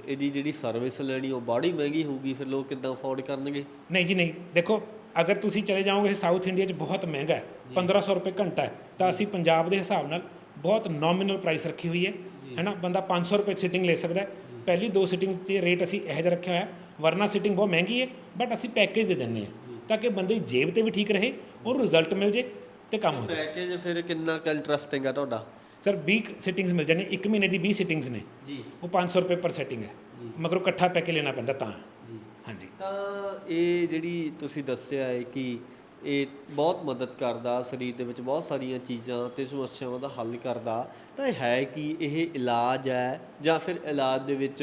ਇਹਦੀ ਜਿਹੜੀ ਸਰਵਿਸ ਲੈਣੀ ਉਹ ਬਾੜੀ ਮਹਿੰਗੀ ਹੋਊਗੀ ਫਿਰ ਲੋਕ ਕਿੱਦਾਂ ਅਫੋਰਡ ਕਰਨਗੇ? ਨਹੀਂ ਜੀ ਨਹੀਂ। ਦੇਖੋ ਅਗਰ ਤੁਸੀਂ ਚਲੇ ਜਾਓਗੇ ਸਾਊਥ ਇੰਡੀਆ 'ਚ ਬਹੁਤ ਮਹਿੰਗਾ ਹੈ। 1500 ਰੁਪਏ ਘੰਟਾ ਹੈ। ਤਾਂ ਅਸੀਂ ਪੰਜਾਬ ਦੇ ਹਿਸਾਬ ਨਾਲ ਬਹੁਤ ਨੋਮੀਨਲ ਪ੍ਰਾਈਸ ਰੱਖੀ ਹੋਈ ਹੈ। ਹੈਨਾ ਬੰਦਾ 500 ਰੁਪਏ ਸਿਟਿੰਗ ਲੈ ਸਕਦਾ ਹੈ। ਪਹਿਲੀ ਦੋ ਸਿਟਿੰਗ ਤੇ ਰੇਟ ਅਸੀਂ ਇਹੋ ਜਿਹਾ ਰੱਖਿਆ ਹੋਇਆ ਵਰਨਾ ਸਿਟਿੰਗ ਬਹੁਤ ਮਹਿੰਗੀ ਹੈ ਬਟ ਅਸੀਂ ਪੈਕੇਜ ਦੇ ਦਿੰਦੇ ਹਾਂ ਤਾਂ ਕਿ ਬੰਦੇ ਦੀ ਜੇਬ ਤੇ ਵੀ ਠੀਕ ਰਹੇ ਔਰ ਰਿਜ਼ਲਟ ਮਿਲ ਜੇ ਤੇ ਕੰਮ ਹੋ ਜਾਏ। ਪੈਕੇਜ ਫਿਰ ਕਿੰਨਾ ਕੁ ਇੰਟਰਸਟਿੰਗ ਆ ਤੁਹਾਡਾ? ਸਰ 20 ਸਿਟਿੰਗਸ ਮਿਲ ਜਾਣੀ ਇੱਕ ਮਹੀਨੇ ਦੀ 20 ਸਿਟਿੰਗਸ ਨੇ। ਜੀ। ਉਹ 500 ਰੁਪਏ ਪਰ ਸਿਟਿੰਗ ਹੈ। ਮਗਰ ਇਕੱਠਾ ਪੈਕੇ ਲੈਣਾ ਪੈਂਦਾ ਤਾਂ। ਜੀ। ਹਾਂਜੀ। ਤਾਂ ਇਹ ਜਿਹੜੀ ਤੁਸੀਂ ਦੱਸਿਆ ਹੈ ਕਿ ਇਹ ਬਹੁਤ ਮਦਦ ਕਰਦਾ, ਸਰੀਰ ਦੇ ਵਿੱਚ ਬਹੁਤ ਸਾਰੀਆਂ ਚੀਜ਼ਾਂ ਤੇ ਸਮੱਸਿਆਵਾਂ ਦਾ ਹੱਲ ਕਰਦਾ। ਤਾਂ ਇਹ ਹੈ ਕਿ ਇਹ ਇਲਾਜ ਹੈ ਜਾਂ ਫਿਰ ਇਲਾਜ ਦੇ ਵਿੱਚ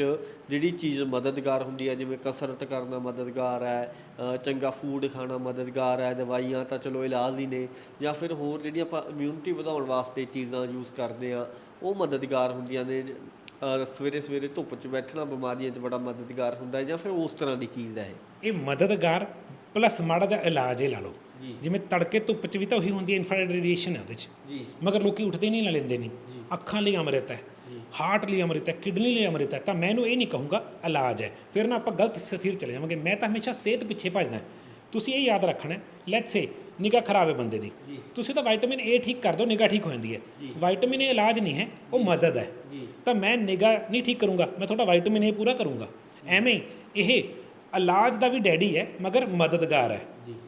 ਜਿਹੜੀ ਚੀਜ਼ ਮਦਦਗਾਰ ਹੁੰਦੀ ਹੈ, ਜਿਵੇਂ ਕਸਰਤ ਕਰਨਾ ਮਦਦਗਾਰ ਹੈ ਚੰਗਾ ਫੂਡ ਖਾਣਾ ਮਦਦਗਾਰ ਹੈ, ਦਵਾਈਆਂ ਤਾਂ ਚਲੋ ਇਲਾਜ ਹੀ ਨੇ, ਜਾਂ ਫਿਰ ਹੋਰ ਜਿਹੜੀਆਂ ਆਪਾਂ ਇਮਿਊਨਿਟੀ ਵਧਾਉਣ ਵਾਸਤੇ ਚੀਜ਼ਾਂ ਯੂਜ਼ ਕਰਦੇ ਆ ਉਹ ਮਦਦਗਾਰ ਹੁੰਦੀਆਂ ਨੇ। ਸਵੇਰੇ ਸਵੇਰੇ ਧੁੱਪ 'ਚ ਬੈਠਣਾ ਬਿਮਾਰੀਆਂ 'ਚ ਬੜਾ ਮਦਦਗਾਰ ਹੁੰਦਾ ਹੈ ਜਾਂ ਫਿਰ ਉਸ ਤਰ੍ਹਾਂ ਦੀ ਚੀਜ਼ ਹੈ ਇਹ ਮਦਦਗਾਰ ਪਲੱਸ ਮਾੜਾ ਜਿਹਾ ਇਲਾਜ ਇਹ ਲਾ ਲਓ। ਜਿਵੇਂ ਤੜਕੇ ਧੁੱਪ 'ਚ ਵੀ ਤਾਂ ਉਹੀ ਹੁੰਦੀ ਹੈ ਇਨਫਰਾਰੈਡ ਰੇਡੀਏਸ਼ਨ ਹੈ ਉਹਦੇ 'ਚ। ਮਗਰ ਲੋਕੀ ਉੱਠਦੇ ਨਹੀਂ ਨਾ ਲੈਂਦੇ ਨਹੀਂ। ਅੱਖਾਂ ਲਈ ਅੰਮ੍ਰਿਤ ਹੈ ਹਾਰਟ ਲਈ ਅੰਮ੍ਰਿਤ ਹੈ ਕਿਡਨੀ ਲਈ ਅੰਮ੍ਰਿਤ ਹੈ ਤਾਂ ਮੈਂ ਇਹਨੂੰ ਇਹ ਨਹੀਂ ਕਹੂੰਗਾ ਇਲਾਜ ਹੈ। ਫਿਰ ਨਾ ਆਪਾਂ ਗਲਤ ਸਫੀਰ ਚਲੇ ਜਾਵਾਂਗੇ। ਮੈਂ ਤਾਂ ਹਮੇਸ਼ਾ ਸਿਹਤ ਪਿੱਛੇ ਭੱਜਦਾ ਤੁਸੀਂ ਇਹ ਯਾਦ ਰੱਖਣਾ ਲੈਟਸ ਸੇ ਨਿਗਾ ਖਰਾਬ ਹੈ ਬੰਦੇ ਦੀ। ਤੁਸੀਂ ਤਾਂ ਵਿਟਾਮਿਨ ਏ ਠੀਕ ਕਰ ਦਿਓ ਨਿਗਾ ਠੀਕ ਹੋ ਜਾਂਦੀ ਹੈ। ਵਿਟਾਮਿਨ ਏ ਇਲਾਜ ਨਹੀਂ ਹੈ ਉਹ ਮਦਦ ਹੈ। ਤਾਂ ਮੈਂ ਨਿਗਾ ਨਹੀਂ ਠੀਕ ਕਰੂੰਗਾ ਮੈਂ ਤੁਹਾਡਾ ਵਿਟਾਮਿਨ ਏ ਪੂਰਾ ਕਰੂੰਗਾ। ਐਵੇਂ ਇਹ ਇਲਾਜ ਦਾ ਵੀ ਡੈਡੀ ਹੈ ਮਗਰ ਮਦਦਗਾਰ ਹੈ।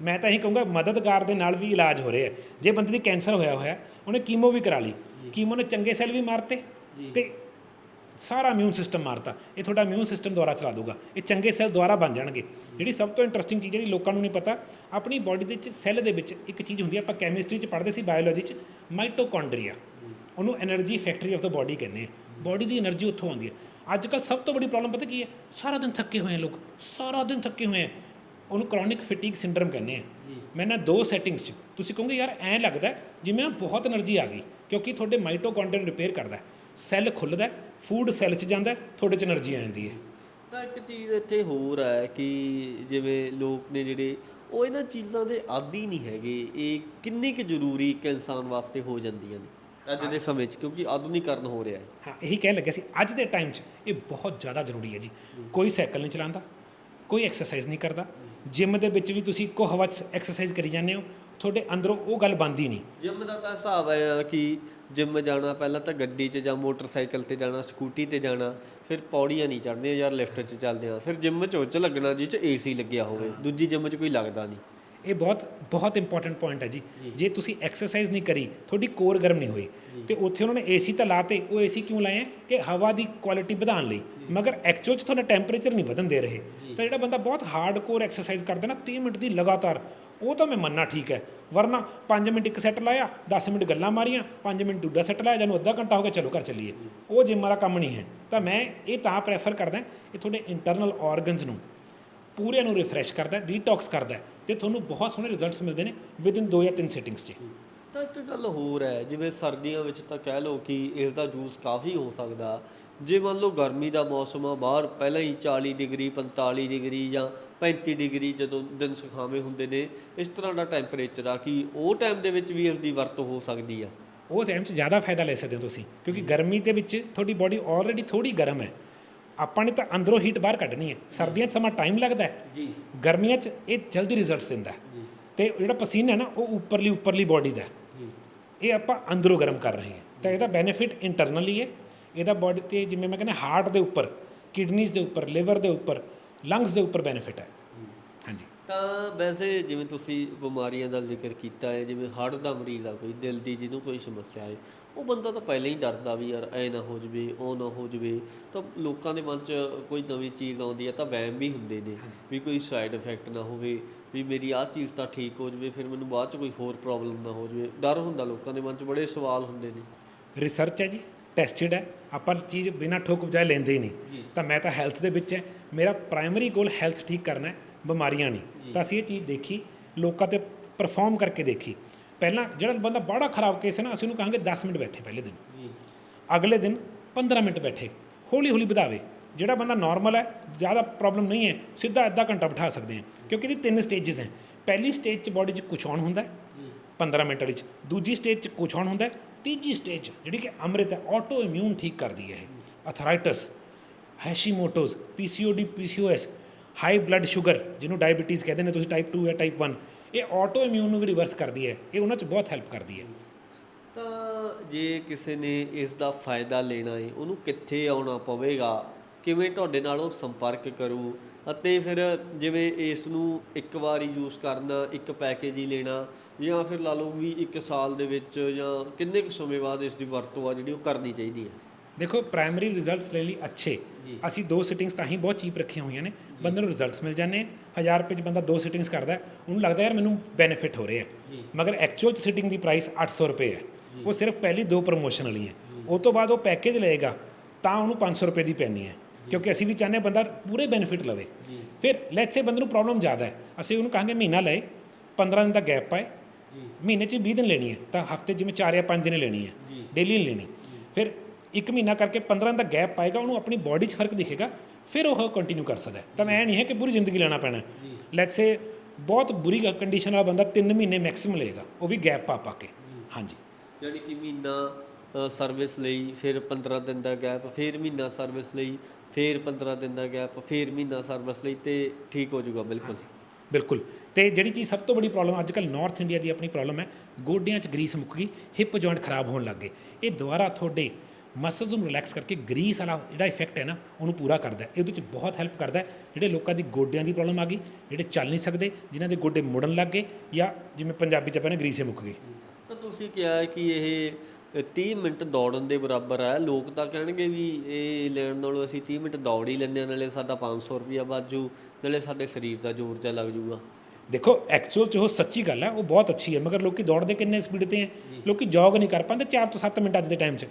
ਮੈਂ ਤਾਂ ਇਹੀ ਕਹੂੰਗਾ ਮਦਦਗਾਰ ਦੇ ਨਾਲ ਵੀ ਇਲਾਜ ਹੋ ਰਿਹਾ ਹੈ। ਜੇ ਬੰਦੇ ਦੀ ਕੈਂਸਰ ਹੋਇਆ ਹੋਇਆ ਉਹਨੇ ਕੀਮੋ ਵੀ ਕਰਾ ਲਈ। ਕੀਮੋ ਨੇ ਚੰਗੇ ਸੈੱਲ ਵੀ ਮਾਰਤੇ ਤੇ ਸਾਰਾ ਇਮਿਊਨ ਸਿਸਟਮ ਮਾਰਤਾ। ਇਹ ਤੁਹਾਡਾ ਇਮਿਊਨ ਸਿਸਟਮ ਦੁਆਰਾ ਚਲਾ ਦੂਗਾ ਇਹ ਚੰਗੇ ਸੈੱਲ ਦੁਆਰਾ ਬਣ ਜਾਣਗੇ। ਜਿਹੜੀ ਸਭ ਤੋਂ ਇੰਟਰਸਟਿੰਗ ਚੀਜ਼ ਜਿਹੜੀ ਲੋਕਾਂ ਨੂੰ ਨਹੀਂ ਪਤਾ ਆਪਣੀ ਬਾਡੀ ਦੇ ਵਿੱਚ ਸੈੱਲ ਦੇ ਵਿੱਚ ਇੱਕ ਚੀਜ਼ ਹੁੰਦੀ ਹੈ। ਆਪਾਂ ਕੈਮਿਸਟਰੀ 'ਚ ਪੜ੍ਹਦੇ ਸੀ ਬਾਇਓਲੋਜੀ 'ਚ ਮਾਈਟੋਕੌਂਡਰੀਆ ਉਹਨੂੰ energy factory of the body ਕਹਿੰਦੇ ਆ। ਬਾਡੀ ਦੀ એનર્ਜੀ ਉੱਥੋਂ ਆਉਂਦੀ ਹੈ। ਅੱਜ ਕੱਲ ਸਭ ਤੋਂ ਵੱਡੀ ਪ੍ਰੋਬਲਮ ਪਤਾ ਕੀ ਹੈ? ਸਾਰਾ ਦਿਨ ਥੱਕੇ ਹੋਏ ਆ ਲੋਕ ਸਾਰਾ ਦਿਨ ਥੱਕੇ ਹੋਏ ਆ। ਉਹਨੂੰ ਕ੍ਰੋਨਿਕ ਫੈਟੀਗ ਸਿੰਡਰਮ ਕਹਿੰਦੇ ਆ। ਮੈਂ ਨਾ ਦੋ ਸੈਟਿੰਗਸ 'ਚ ਤੁਸੀਂ ਕਹੋਗੇ ਯਾਰ ਐਂ ਲੱਗਦਾ ਜਿਵੇਂ ਨਾ ਬਹੁਤ એનર્ਜੀ ਆ ਗਈ ਕਿਉਂਕਿ ਤੁਹਾਡੇ ਮਾਈਟੋਕੌਂਡਰੀਅਲ ਰਿਪੇਅਰ ਕਰਦਾ ਸੈੱਲ ਖੁੱਲਦਾ ਫੂਡ ਸੈੱਲ 'ਚ ਜਾਂਦਾ ਤੁਹਾਡੇ 'ਚ એનર્ਜੀ ਆ ਜਾਂਦੀ ਹੈ। ਤਾਂ ਇੱਕ ਚੀਜ਼ ਇੱਥੇ ਹੋਰ ਹੈ ਕਿ ਜਿਵੇਂ ਲੋਕ ਨੇ ਜਿਹੜੇ ਉਹ ਇਹਨਾਂ ਚੀਜ਼ਾਂ ਦੇ ਆਦੀ ਨਹੀਂ ਹੈਗੇ। ਇਹ ਕਿੰਨੀ ਕੁ ਜ਼ਰੂਰੀ ਇੱਕ ਇਨਸਾਨ ਵਾਸਤੇ ਹੋ ਜਾਂਦੀਆਂ ਨੇ? ਅੱਜ ਦੇ ਸਮੇਂ 'ਚ ਕਿਉਂਕਿ ਆਧੁਨਿਕਰਨ ਹੋ ਰਿਹਾ ਹੈ। ਹਾਂ ਇਹੀ ਕਹਿ ਲੱਗਿਆ ਸੀ ਅੱਜ ਦੇ ਟਾਈਮ 'ਚ ਇਹ ਬਹੁਤ ਜ਼ਿਆਦਾ ਜ਼ਰੂਰੀ ਹੈ ਜੀ। ਕੋਈ ਸਾਈਕਲ ਨਹੀਂ ਚਲਾਉਂਦਾ ਕੋਈ ਐਕਸਰਸਾਈਜ਼ ਨਹੀਂ ਕਰਦਾ। ਜਿਮ ਦੇ ਵਿੱਚ ਵੀ ਤੁਸੀਂ ਇੱਕੋ ਹਵਾ 'ਚ ਐਕਸਰਸਾਈਜ਼ ਕਰੀ ਜਾਂਦੇ ਹੋ ਤੁਹਾਡੇ ਅੰਦਰੋਂ ਉਹ ਗੱਲ ਬਣਦੀ ਨਹੀਂ। ਜਿਮ ਦਾ ਤਾਂ ਹਿਸਾਬ ਹੈ ਕਿ ਜਿਮ ਜਾਣਾ ਪਹਿਲਾਂ ਤਾਂ ਗੱਡੀ 'ਚ ਜਾਂ ਮੋਟਰਸਾਈਕਲ ਤੇ ਜਾਣਾ ਸਕੂਟੀ ਤੇ ਜਾਣਾ ਫਿਰ ਪੌੜੀਆਂ ਨਹੀਂ ਚੜ੍ਹਦੀਆਂ ਯਾਰ ਲਿਫਟ 'ਚ ਚੱਲਦੇ ਆ ਫਿਰ ਜਿਮ 'ਚ ਉਹ 'ਚ ਲੱਗਣਾ ਜਿਹ 'ਚ ਏਸੀ ਲੱਗਿਆ ਹੋਵੇ ਦੂਜੀ ਜਿਮ 'ਚ ਕੋਈ ਲੱਗਦਾ ਨਹੀਂ। ਇਹ ਬਹੁਤ ਬਹੁਤ ਇੰਪੋਰਟੈਂਟ ਪੁਆਇੰਟ ਹੈ ਜੀ। ਜੇ। ਤੁਸੀਂ ਐਕਸਰਸਾਈਜ਼ ਨਹੀਂ ਕਰੀ ਤੁਹਾਡੀ ਕੋਰ ਗਰਮ ਨਹੀਂ ਹੋਈ। ਤੇ ਉੱਥੇ ਉਹਨਾਂ ਨੇ ਏਸੀ ਤਾਂ ਲਾਤੇ ਉਹ ਏਸੀ ਕਿਉਂ ਲਾਏ ਕਿ ਹਵਾ ਦੀ ਕੁਆਲਿਟੀ ਵਧਾਉਣ ਲਈ। ਮਗਰ ਐਕਚੁਅਲ 'ਚ ਤੁਹਾਡਾ ਟੈਂਪਰੇਚਰ ਨਹੀਂ ਵਧਣ ਦੇ ਰਹੇ। ਤਾਂ ਜਿਹੜਾ ਬੰਦਾ ਬਹੁਤ ਹਾਰਡਕੋਰ ਐਕਸਰਸਾਈਜ਼ ਕਰਦਾ ਨਾ 30 ਮਿੰਟ ਦੀ ਲਗਾਤਾਰ ਉਹ ਤਾਂ ਮੈਂ ਮੰਨਣਾ ਠੀਕ ਹੈ। ਵਰਨਾ 5 ਮਿੰਟ ਇੱਕ ਸੈੱਟ ਲਾਇਆ 10 ਮਿੰਟ ਗੱਲਾਂ ਮਾਰੀਆਂ 5 ਮਿੰਟ ਦੂਜਾ ਸੈੱਟ ਲਾਇਆ ਜਾਨੂੰ ਅੱਧਾ ਘੰਟਾ ਹੋ ਗਿਆ ਚਲੋ ਘਰ ਚੱਲੀਏ। ਉਹ ਜਿਮ ਵਾਲਾ ਕੰਮ ਨਹੀਂ ਹੈ। ਤਾਂ ਮੈਂ ਇਹ ਤਾਂ ਪ੍ਰੈਫਰ ਕਰਦਾ ਇਹ ਤੁਹਾਡੇ ਇੰਟਰਨਲ ਆਰਗਨਸ ਨੂੰ। ਪੂਰੇ ਨੂੰ ਰਿਫਰੈਸ਼ ਕਰਦਾ ਡੀਟੌਕਸ ਕਰਦਾ ਤੇ ਤੁਹਾਨੂੰ ਬਹੁਤ ਸੋਹਣੇ ਰਿਜ਼ਲਟਸ ਮਿਲਦੇ ਨੇ ਵਿਦਿਨ 2 ਜਾਂ 3 ਸੈਟਿੰਗਸ 'ਚ। ਤਾਂ ਇੱਕ ਗੱਲ ਹੋਰ ਹੈ ਜਿਵੇਂ ਸਰਦੀਆਂ ਵਿੱਚ ਤਾਂ ਕਹਿ ਲਓ ਕਿ ਇਸ ਦਾ ਜੂਸ ਕਾਫੀ ਹੋ ਸਕਦਾ। ਜੇ ਮੰਨ ਲਓ ਗਰਮੀ ਦਾ ਮੌਸਮ ਆ ਬਾਹਰ ਪਹਿਲਾਂ ਹੀ 40 ਡਿਗਰੀ 45 ਡਿਗਰੀ ਜਾਂ 35 ਡਿਗਰੀ ਜਦੋਂ ਦਿਨ ਸੁਖਾਵੇਂ ਹੁੰਦੇ ਨੇ ਇਸ ਤਰ੍ਹਾਂ ਦਾ ਟੈਂਪਰੇਚਰ ਆ ਕਿ ਉਹ ਟਾਈਮ ਦੇ ਵਿੱਚ ਵੀ ਇਸ ਦੀ ਵਰਤੋਂ ਹੋ ਸਕਦੀ ਆ। ਉਹ ਟਾਈਮ 'ਚ ਜ਼ਿਆਦਾ ਫਾਇਦਾ ਲੈ ਸਕਦੇ ਹੋ ਤੁਸੀਂ ਕਿਉਂਕਿ ਗਰਮੀ ਦੇ ਵਿੱਚ ਤੁਹਾਡੀ ਬਾਡੀ ਆਲਰੇਡੀ ਥੋੜੀ ਗਰਮ ਹੈ। ਆਪਾਂ ਨੇ ਤਾਂ ਅੰਦਰੋਂ ਹੀਟ ਬਾਹਰ ਕੱਢਣੀ ਹੈ। ਸਰਦੀਆਂ 'ਚ ਸਮਾਂ ਟਾਈਮ ਲੱਗਦਾ ਹੈ। ਜੀ। ਗਰਮੀਆਂ 'ਚ ਇਹ ਜਲਦੀ ਰਿਜ਼ਲਟਸ ਦਿੰਦਾ ਹੈ। ਤੇ ਜਿਹੜਾ ਪਸੀਨਾ ਹੈ ਨਾ ਉਹ ਉੱਪਰਲੀ ਉੱਪਰਲੀ ਬਾਡੀ ਦਾ ਹੈ। ਜੀ। ਇਹ ਆਪਾਂ ਅੰਦਰੋਂ ਗਰਮ ਕਰ ਰਹੇ ਹਾਂ। ਤਾਂ ਇਹਦਾ ਬੈਨੀਫਿਟ ਇੰਟਰਨਲੀ ਹੈ। ਇਹਦਾ ਬਾਡੀ ਤੇ ਜਿਵੇਂ ਮੈਂ ਕਹਿੰਦਾ ਹਾਰਟ ਦੇ ਉੱਪਰ ਕਿਡਨੀਜ਼ ਦੇ ਉੱਪਰ ਲਿਵਰ ਦੇ ਉੱਪਰ ਲੰਗਸ ਦੇ ਉੱਪਰ ਬੈਨੀਫਿਟ ਹੈ। ਹਾਂਜੀ। ਤਾਂ ਵੈਸੇ ਜਿਵੇਂ ਤੁਸੀਂ ਬਿਮਾਰੀਆਂ ਦਾ ਜ਼ਿਕਰ ਕੀਤਾ ਹੈ ਜਿਵੇਂ ਹਾਰਟ ਦਾ ਮਰੀਜ਼ ਆ ਕੋਈ ਦਿਲ ਦੀ ਜਿਹਨੂੰ ਕੋਈ ਸਮੱਸਿਆ ਹੈ ਉਹ ਬੰਦਾ ਤਾਂ ਪਹਿਲਾਂ ਹੀ ਡਰਦਾ ਵੀ ਯਾਰ ਐ ਨਾ ਹੋ ਜਵੇ ਉਹ ਨਾ ਹੋ ਜਵੇ ਤਾਂ ਲੋਕਾਂ ਦੇ ਮਨ 'ਚ ਕੋਈ ਨਵੀਂ ਚੀਜ਼ ਆਉਂਦੀ ਹੈ ਤਾਂ ਵਹਿਮ ਵੀ ਹੁੰਦੇ ਨੇ ਵੀ ਕੋਈ ਸਾਈਡ ਇਫੈਕਟ ਨਾ ਹੋਵੇ ਵੀ ਮੇਰੀ ਆਹ ਚੀਜ਼ ਤਾਂ ਠੀਕ ਹੋ ਜਵੇ ਫਿਰ ਮੈਨੂੰ ਬਾਅਦ 'ਚ ਕੋਈ ਹੋਰ ਪ੍ਰੋਬਲਮ ਨਾ ਹੋ ਜਵੇ। ਡਰ ਹੁੰਦਾ ਲੋਕਾਂ ਦੇ ਮਨ 'ਚ ਬੜੇ ਸਵਾਲ ਹੁੰਦੇ ਨੇ। ਰਿਸਰਚ ਹੈ ਜੀ ਟੈਸਟਡ ਹੈ ਆਪਾਂ ਚੀਜ਼ ਬਿਨਾਂ ਠੋਕ ਬਜਾਏ ਲੈਂਦੇ ਹੀ ਨਹੀਂ। ਤਾਂ ਮੈਂ ਤਾਂ ਹੈਲਥ ਦੇ ਵਿੱਚ ਹੈ ਮੇਰਾ ਪ੍ਰਾਇਮਰੀ ਗੋਲ ਹੈਲਥ ਠੀਕ ਕਰਨਾ ਹੈ ਬਿਮਾਰੀਆਂ ਨਹੀਂ। ਤਾਂ ਅਸੀਂ ਇਹ ਚੀਜ਼ ਦੇਖੀ ਲੋਕਾਂ ਤੇ ਪਰਫਾਰਮ ਕਰਕੇ ਦੇਖੀ। ਪਹਿਲਾਂ ਜਿਹੜਾ ਬੰਦਾ ਬੜਾ ਖਰਾਬ ਕੇਸ ਹੈ ਨਾ ਅਸੀਂ ਉਹਨੂੰ ਕਹਾਂਗੇ 10 ਮਿੰਟ ਬੈਠੇ ਪਹਿਲੇ ਦਿਨ। ਜੀ। ਅਗਲੇ ਦਿਨ 15 ਮਿੰਟ ਬੈਠੇ। ਹੌਲੀ ਹੌਲੀ ਵਧਾਵੇ। ਜਿਹੜਾ ਬੰਦਾ ਨਾਰਮਲ ਹੈ ਜ਼ਿਆਦਾ ਪ੍ਰੋਬਲਮ ਨਹੀਂ ਹੈ ਸਿੱਧਾ ਅੱਧਾ ਘੰਟਾ ਬਿਠਾ ਸਕਦੇ ਹਾਂ। ਕਿਉਂਕਿ ਇਹਦੀ ਤਿੰਨ ਸਟੇजेस ਹੈ। ਪਹਿਲੀ ਸਟੇਜ 'ਚ ਬਾਡੀ 'ਚ ਕੁਛ ਆਉਣ ਹੁੰਦਾ ਹੈ 15 ਮਿੰਟ ਵਾਲੀ 'ਚ। ਦੂਜੀ ਸਟੇਜ 'ਚ ਕੁਛ ਆਉਣ ਹੁੰਦਾ ਹੈ ਤੀਜੀ ਸਟੇਜ ਜਿਹੜੀ ਕਿ ਅੰਮ੍ਰਿਤ ਹੈ ਆਟੋ ਇਮਿਊਨ ਠੀਕ ਕਰਦੀ ਹੈ ਇਹ। Arthritis Hashimoto's PCOD PCOS high blood sugar ਜਿਹਨੂੰ ਡਾਇਬੀਟੀਜ਼ ਕਹਿੰਦੇ ਨੇ, ਤੁਸੀਂ ਟਾਈਪ 2 ਜਾਂ ਟਾਈਪ 1 ਇਹ ਆਟੋ ਇਮਿਊਨ ਨੂੰ ਵੀ ਰਿਵਰਸ ਕਰਦੀ ਹੈ। ਇਹ ਉਹਨਾਂ 'ਚ ਬਹੁਤ ਹੈਲਪ ਕਰਦੀ ਹੈ। ਤਾਂ ਜੇ ਕਿਸੇ ਨੇ ਇਸ ਦਾ ਫਾਇਦਾ ਲੈਣਾ ਹੈ ਉਹਨੂੰ ਕਿੱਥੇ ਆਉਣਾ ਪਵੇਗਾ? ਕਿਵੇਂ ਤੁਹਾਡੇ ਨਾਲ ਉਹ ਸੰਪਰਕ ਕਰੂ? ਅਤੇ ਫਿਰ ਜਿਵੇਂ ਇਸ ਨੂੰ ਇੱਕ ਵਾਰੀ ਯੂਜ਼ ਕਰਨਾ, ਇੱਕ ਪੈਕੇਜ ਹੀ ਲੈਣਾ, ਜਾਂ ਫਿਰ ਲਾ ਲਓ ਵੀ ਇੱਕ ਸਾਲ ਦੇ ਵਿੱਚ ਜਾਂ ਕਿੰਨੇ ਕੁ ਸਮੇਂ ਬਾਅਦ ਇਸ ਦੀ ਵਰਤੋਂ ਆ ਜਿਹੜੀ ਉਹ ਕਰਨੀ ਚਾਹੀਦੀ ਹੈ? ਦੇਖੋ ਪ੍ਰਾਇਮਰੀ ਰਿਜ਼ਲਟਸ ਲੈਣ ਲਈ ਅੱਛੇ। ਅਸੀਂ ਦੋ ਸਿਟਿੰਗਸ ਤਾਂ ਹੀ ਬਹੁਤ ਚੀਪ ਰੱਖੀਆਂ ਹੋਈਆਂ ਨੇ। ਬੰਦੇ ਨੂੰ ਰਿਜ਼ਲਟਸ ਮਿਲ ਜਾਂਦੇ ਆ 1000 ਰੁਪਏ 'ਚ ਬੰਦਾ ਦੋ ਸਿਟਿੰਗਸ ਕਰਦਾ ਉਹਨੂੰ ਲੱਗਦਾ ਯਾਰ ਮੈਨੂੰ ਬੈਨੀਫਿਟ ਹੋ ਰਿਹਾ ਮਗਰ ਐਕਚੁਅਲ 'ਚ ਸਿਟਿੰਗ ਦੀ ਪ੍ਰਾਈਸ 800 ਰੁਪਏ ਹੈ ਉਹ ਸਿਰਫ ਪਹਿਲੀ ਦੋ ਪ੍ਰੋਮੋਸ਼ਨ ਵਾਲੀ ਹੈ ਉਹ ਤੋਂ ਬਾਅਦ ਉਹ ਪੈਕੇਜ ਲਏਗਾ ਤਾਂ ਉਹਨੂੰ 500 ਰੁਪਏ ਦੀ ਪੈਣੀ ਹੈ ਕਿਉਂਕਿ ਅਸੀਂ ਵੀ ਚਾਹੁੰਦੇ ਬੰਦਾ ਪੂਰੇ ਬੈਨੀਫਿਟ ਲਵੇ। ਫਿਰ ਲੈਟਸ ਸੇ ਬੰਦੇ ਨੂੰ ਪ੍ਰੋਬਲਮ ਜ਼ਿਆਦਾ ਹੈ ਅਸੀਂ ਉਹਨੂੰ ਕਹਾਂਗੇ ਮਹੀਨਾ ਲਏ 15 ਦਿਨ ਦਾ ਗੈਪ ਪਾਏ। ਮਹੀਨੇ 'ਚ 20 ਦਿਨ ਲੈਣੀ ਹੈ ਤਾਂ ਹਫ਼ਤੇ ਜਿਵੇਂ 4 ਜਾਂ 5 ਦਿਨ ਲੈਣੀ ਹੈ। ਡੇਲੀ ਲੈਣੀ। ਫਿਰ ਇੱਕ ਮਹੀਨਾ ਕਰਕੇ 15 ਦਿਨ ਦਾ ਗੈਪ ਪਾਏਗਾ ਉਹਨੂੰ ਆਪਣੀ ਬਾਡੀ 'ਚ ਫ਼ਰਕ ਦਿਖੇਗਾ ਫਿਰ ਉਹ ਕੰਟੀਨਿਊ ਕਰ ਸਕਦਾ। ਤਾਂ ਮੈਂ ਇਹ ਨਹੀਂ ਹੈ ਕਿ ਪੂਰੀ ਜ਼ਿੰਦਗੀ ਲੈਣਾ ਪੈਣਾ ਲੈਟਸ ਸੇ ਬਹੁਤ ਬੁਰੀ ਕੰਡੀਸ਼ਨ ਵਾਲਾ ਬੰਦਾ 3 ਮਹੀਨੇ ਮੈਕਸਿਮਮ ਲਏਗਾ ਉਹ ਵੀ ਗੈਪ ਪਾ ਪਾ ਕੇ। ਹਾਂਜੀ। ਯਾਨੀ ਕਿ ਮਹੀਨਾ ਸਰਵਿਸ ਲਈ ਫਿਰ 15 ਦਿਨ ਦਾ ਗੈਪ ਫਿਰ ਮਹੀਨਾ ਸਰਵਿਸ ਲਈ ਫਿਰ 15 ਦਿਨ ਦਾ ਗੈਪ ਫਿਰ ਮਹੀਨਾ ਸਰਵਿਸ ਲਈ ਤੇ ਠੀਕ ਹੋ ਜਾਊਗਾ ਬਿਲਕੁਲ। ਬਿਲਕੁਲ। ਤੇ ਜਿਹੜੀ ਚੀਜ਼ ਸਭ ਤੋਂ ਵੱਡੀ ਪ੍ਰੋਬਲਮ ਅੱਜ ਕੱਲ੍ਹ ਨਾਰਥ ਇੰਡੀਆ ਦੀ ਆਪਣੀ ਪ੍ਰੋਬਲਮ ਹੈ ਗੋਡਿਆਂ 'ਚ ਗਰੀਸ ਮੁੱਕ ਗਈ ਹਿਪ ਜੁਆਇੰਟ ਖਰਾਬ ਹੋਣ ਲੱਗ ਗਏ। ਇਹ ਦੁਬਾਰਾ ਤੁਹਾਡੇ ਮਸਲਸ ਨੂੰ ਰਿਲੈਕਸ ਕਰਕੇ ਗਰੀਸ ਵਾਲਾ ਜਿਹੜਾ ਇਫੈਕਟ ਹੈ ਨਾ ਉਹਨੂੰ ਪੂਰਾ ਕਰਦਾ ਹੈ। ਇਹਦੇ 'ਚ ਬਹੁਤ ਹੈਲਪ ਕਰਦਾ ਹੈ। ਜਿਹੜੇ ਲੋਕਾਂ ਦੀ ਗੋਡਿਆਂ ਦੀ ਪ੍ਰੋਬਲਮ ਆ ਗਈ ਜਿਹੜੇ ਚੱਲ ਨਹੀਂ ਸਕਦੇ ਜਿਨ੍ਹਾਂ ਦੇ ਗੋਡੇ ਮੁੜਨ ਲੱਗ ਗਏ ਜਾਂ ਜਿਵੇਂ ਪੰਜਾਬੀ 'ਚ ਆਪਾਂ ਨੇ ਗਰੀਸੇ ਮੁੱਕ ਗਈ। ਤਾਂ ਤੁਸੀਂ ਕਿਹਾ ਕਿ ਇਹ 30 ਮਿੰਟ ਦੌੜਨ ਦੇ ਬਰਾਬਰ ਹੈ। ਲੋਕ ਤਾਂ ਕਹਿਣਗੇ ਵੀ ਇਹ ਲੈਣ ਨਾਲੋਂ ਅਸੀਂ 30 ਮਿੰਟ ਦੌੜ ਹੀ ਲੈਂਦੇ ਹਾਂ ਨਾਲੇ ਸਾਡਾ 500 ਰੁਪਿਆ ਬਾਜੂ ਨਾਲੇ ਸਾਡੇ ਸਰੀਰ ਦਾ ਜ਼ੋਰ ਜਿਹਾ ਲੱਗ ਜਾਊਗਾ ਦੇਖੋ ਐਕਚੁਅਲ ਚ ਉਹ ਸੱਚੀ ਗੱਲ ਹੈ ਉਹ ਬਹੁਤ ਅੱਛੀ ਹੈ ਮਗਰ ਲੋਕੀ ਦੌੜਦੇ ਕਿੰਨੇ ਸਪੀਡ ਤੇ ਹੈ। ਲੋਕੀ ਜੌਗ ਨਹੀਂ ਕਰ ਪਾਉਂਦੇ 4 ਤੋਂ 7 ਮਿੰਟ ਅੱਜ ਦੇ ਟਾਈਮ 'ਚ।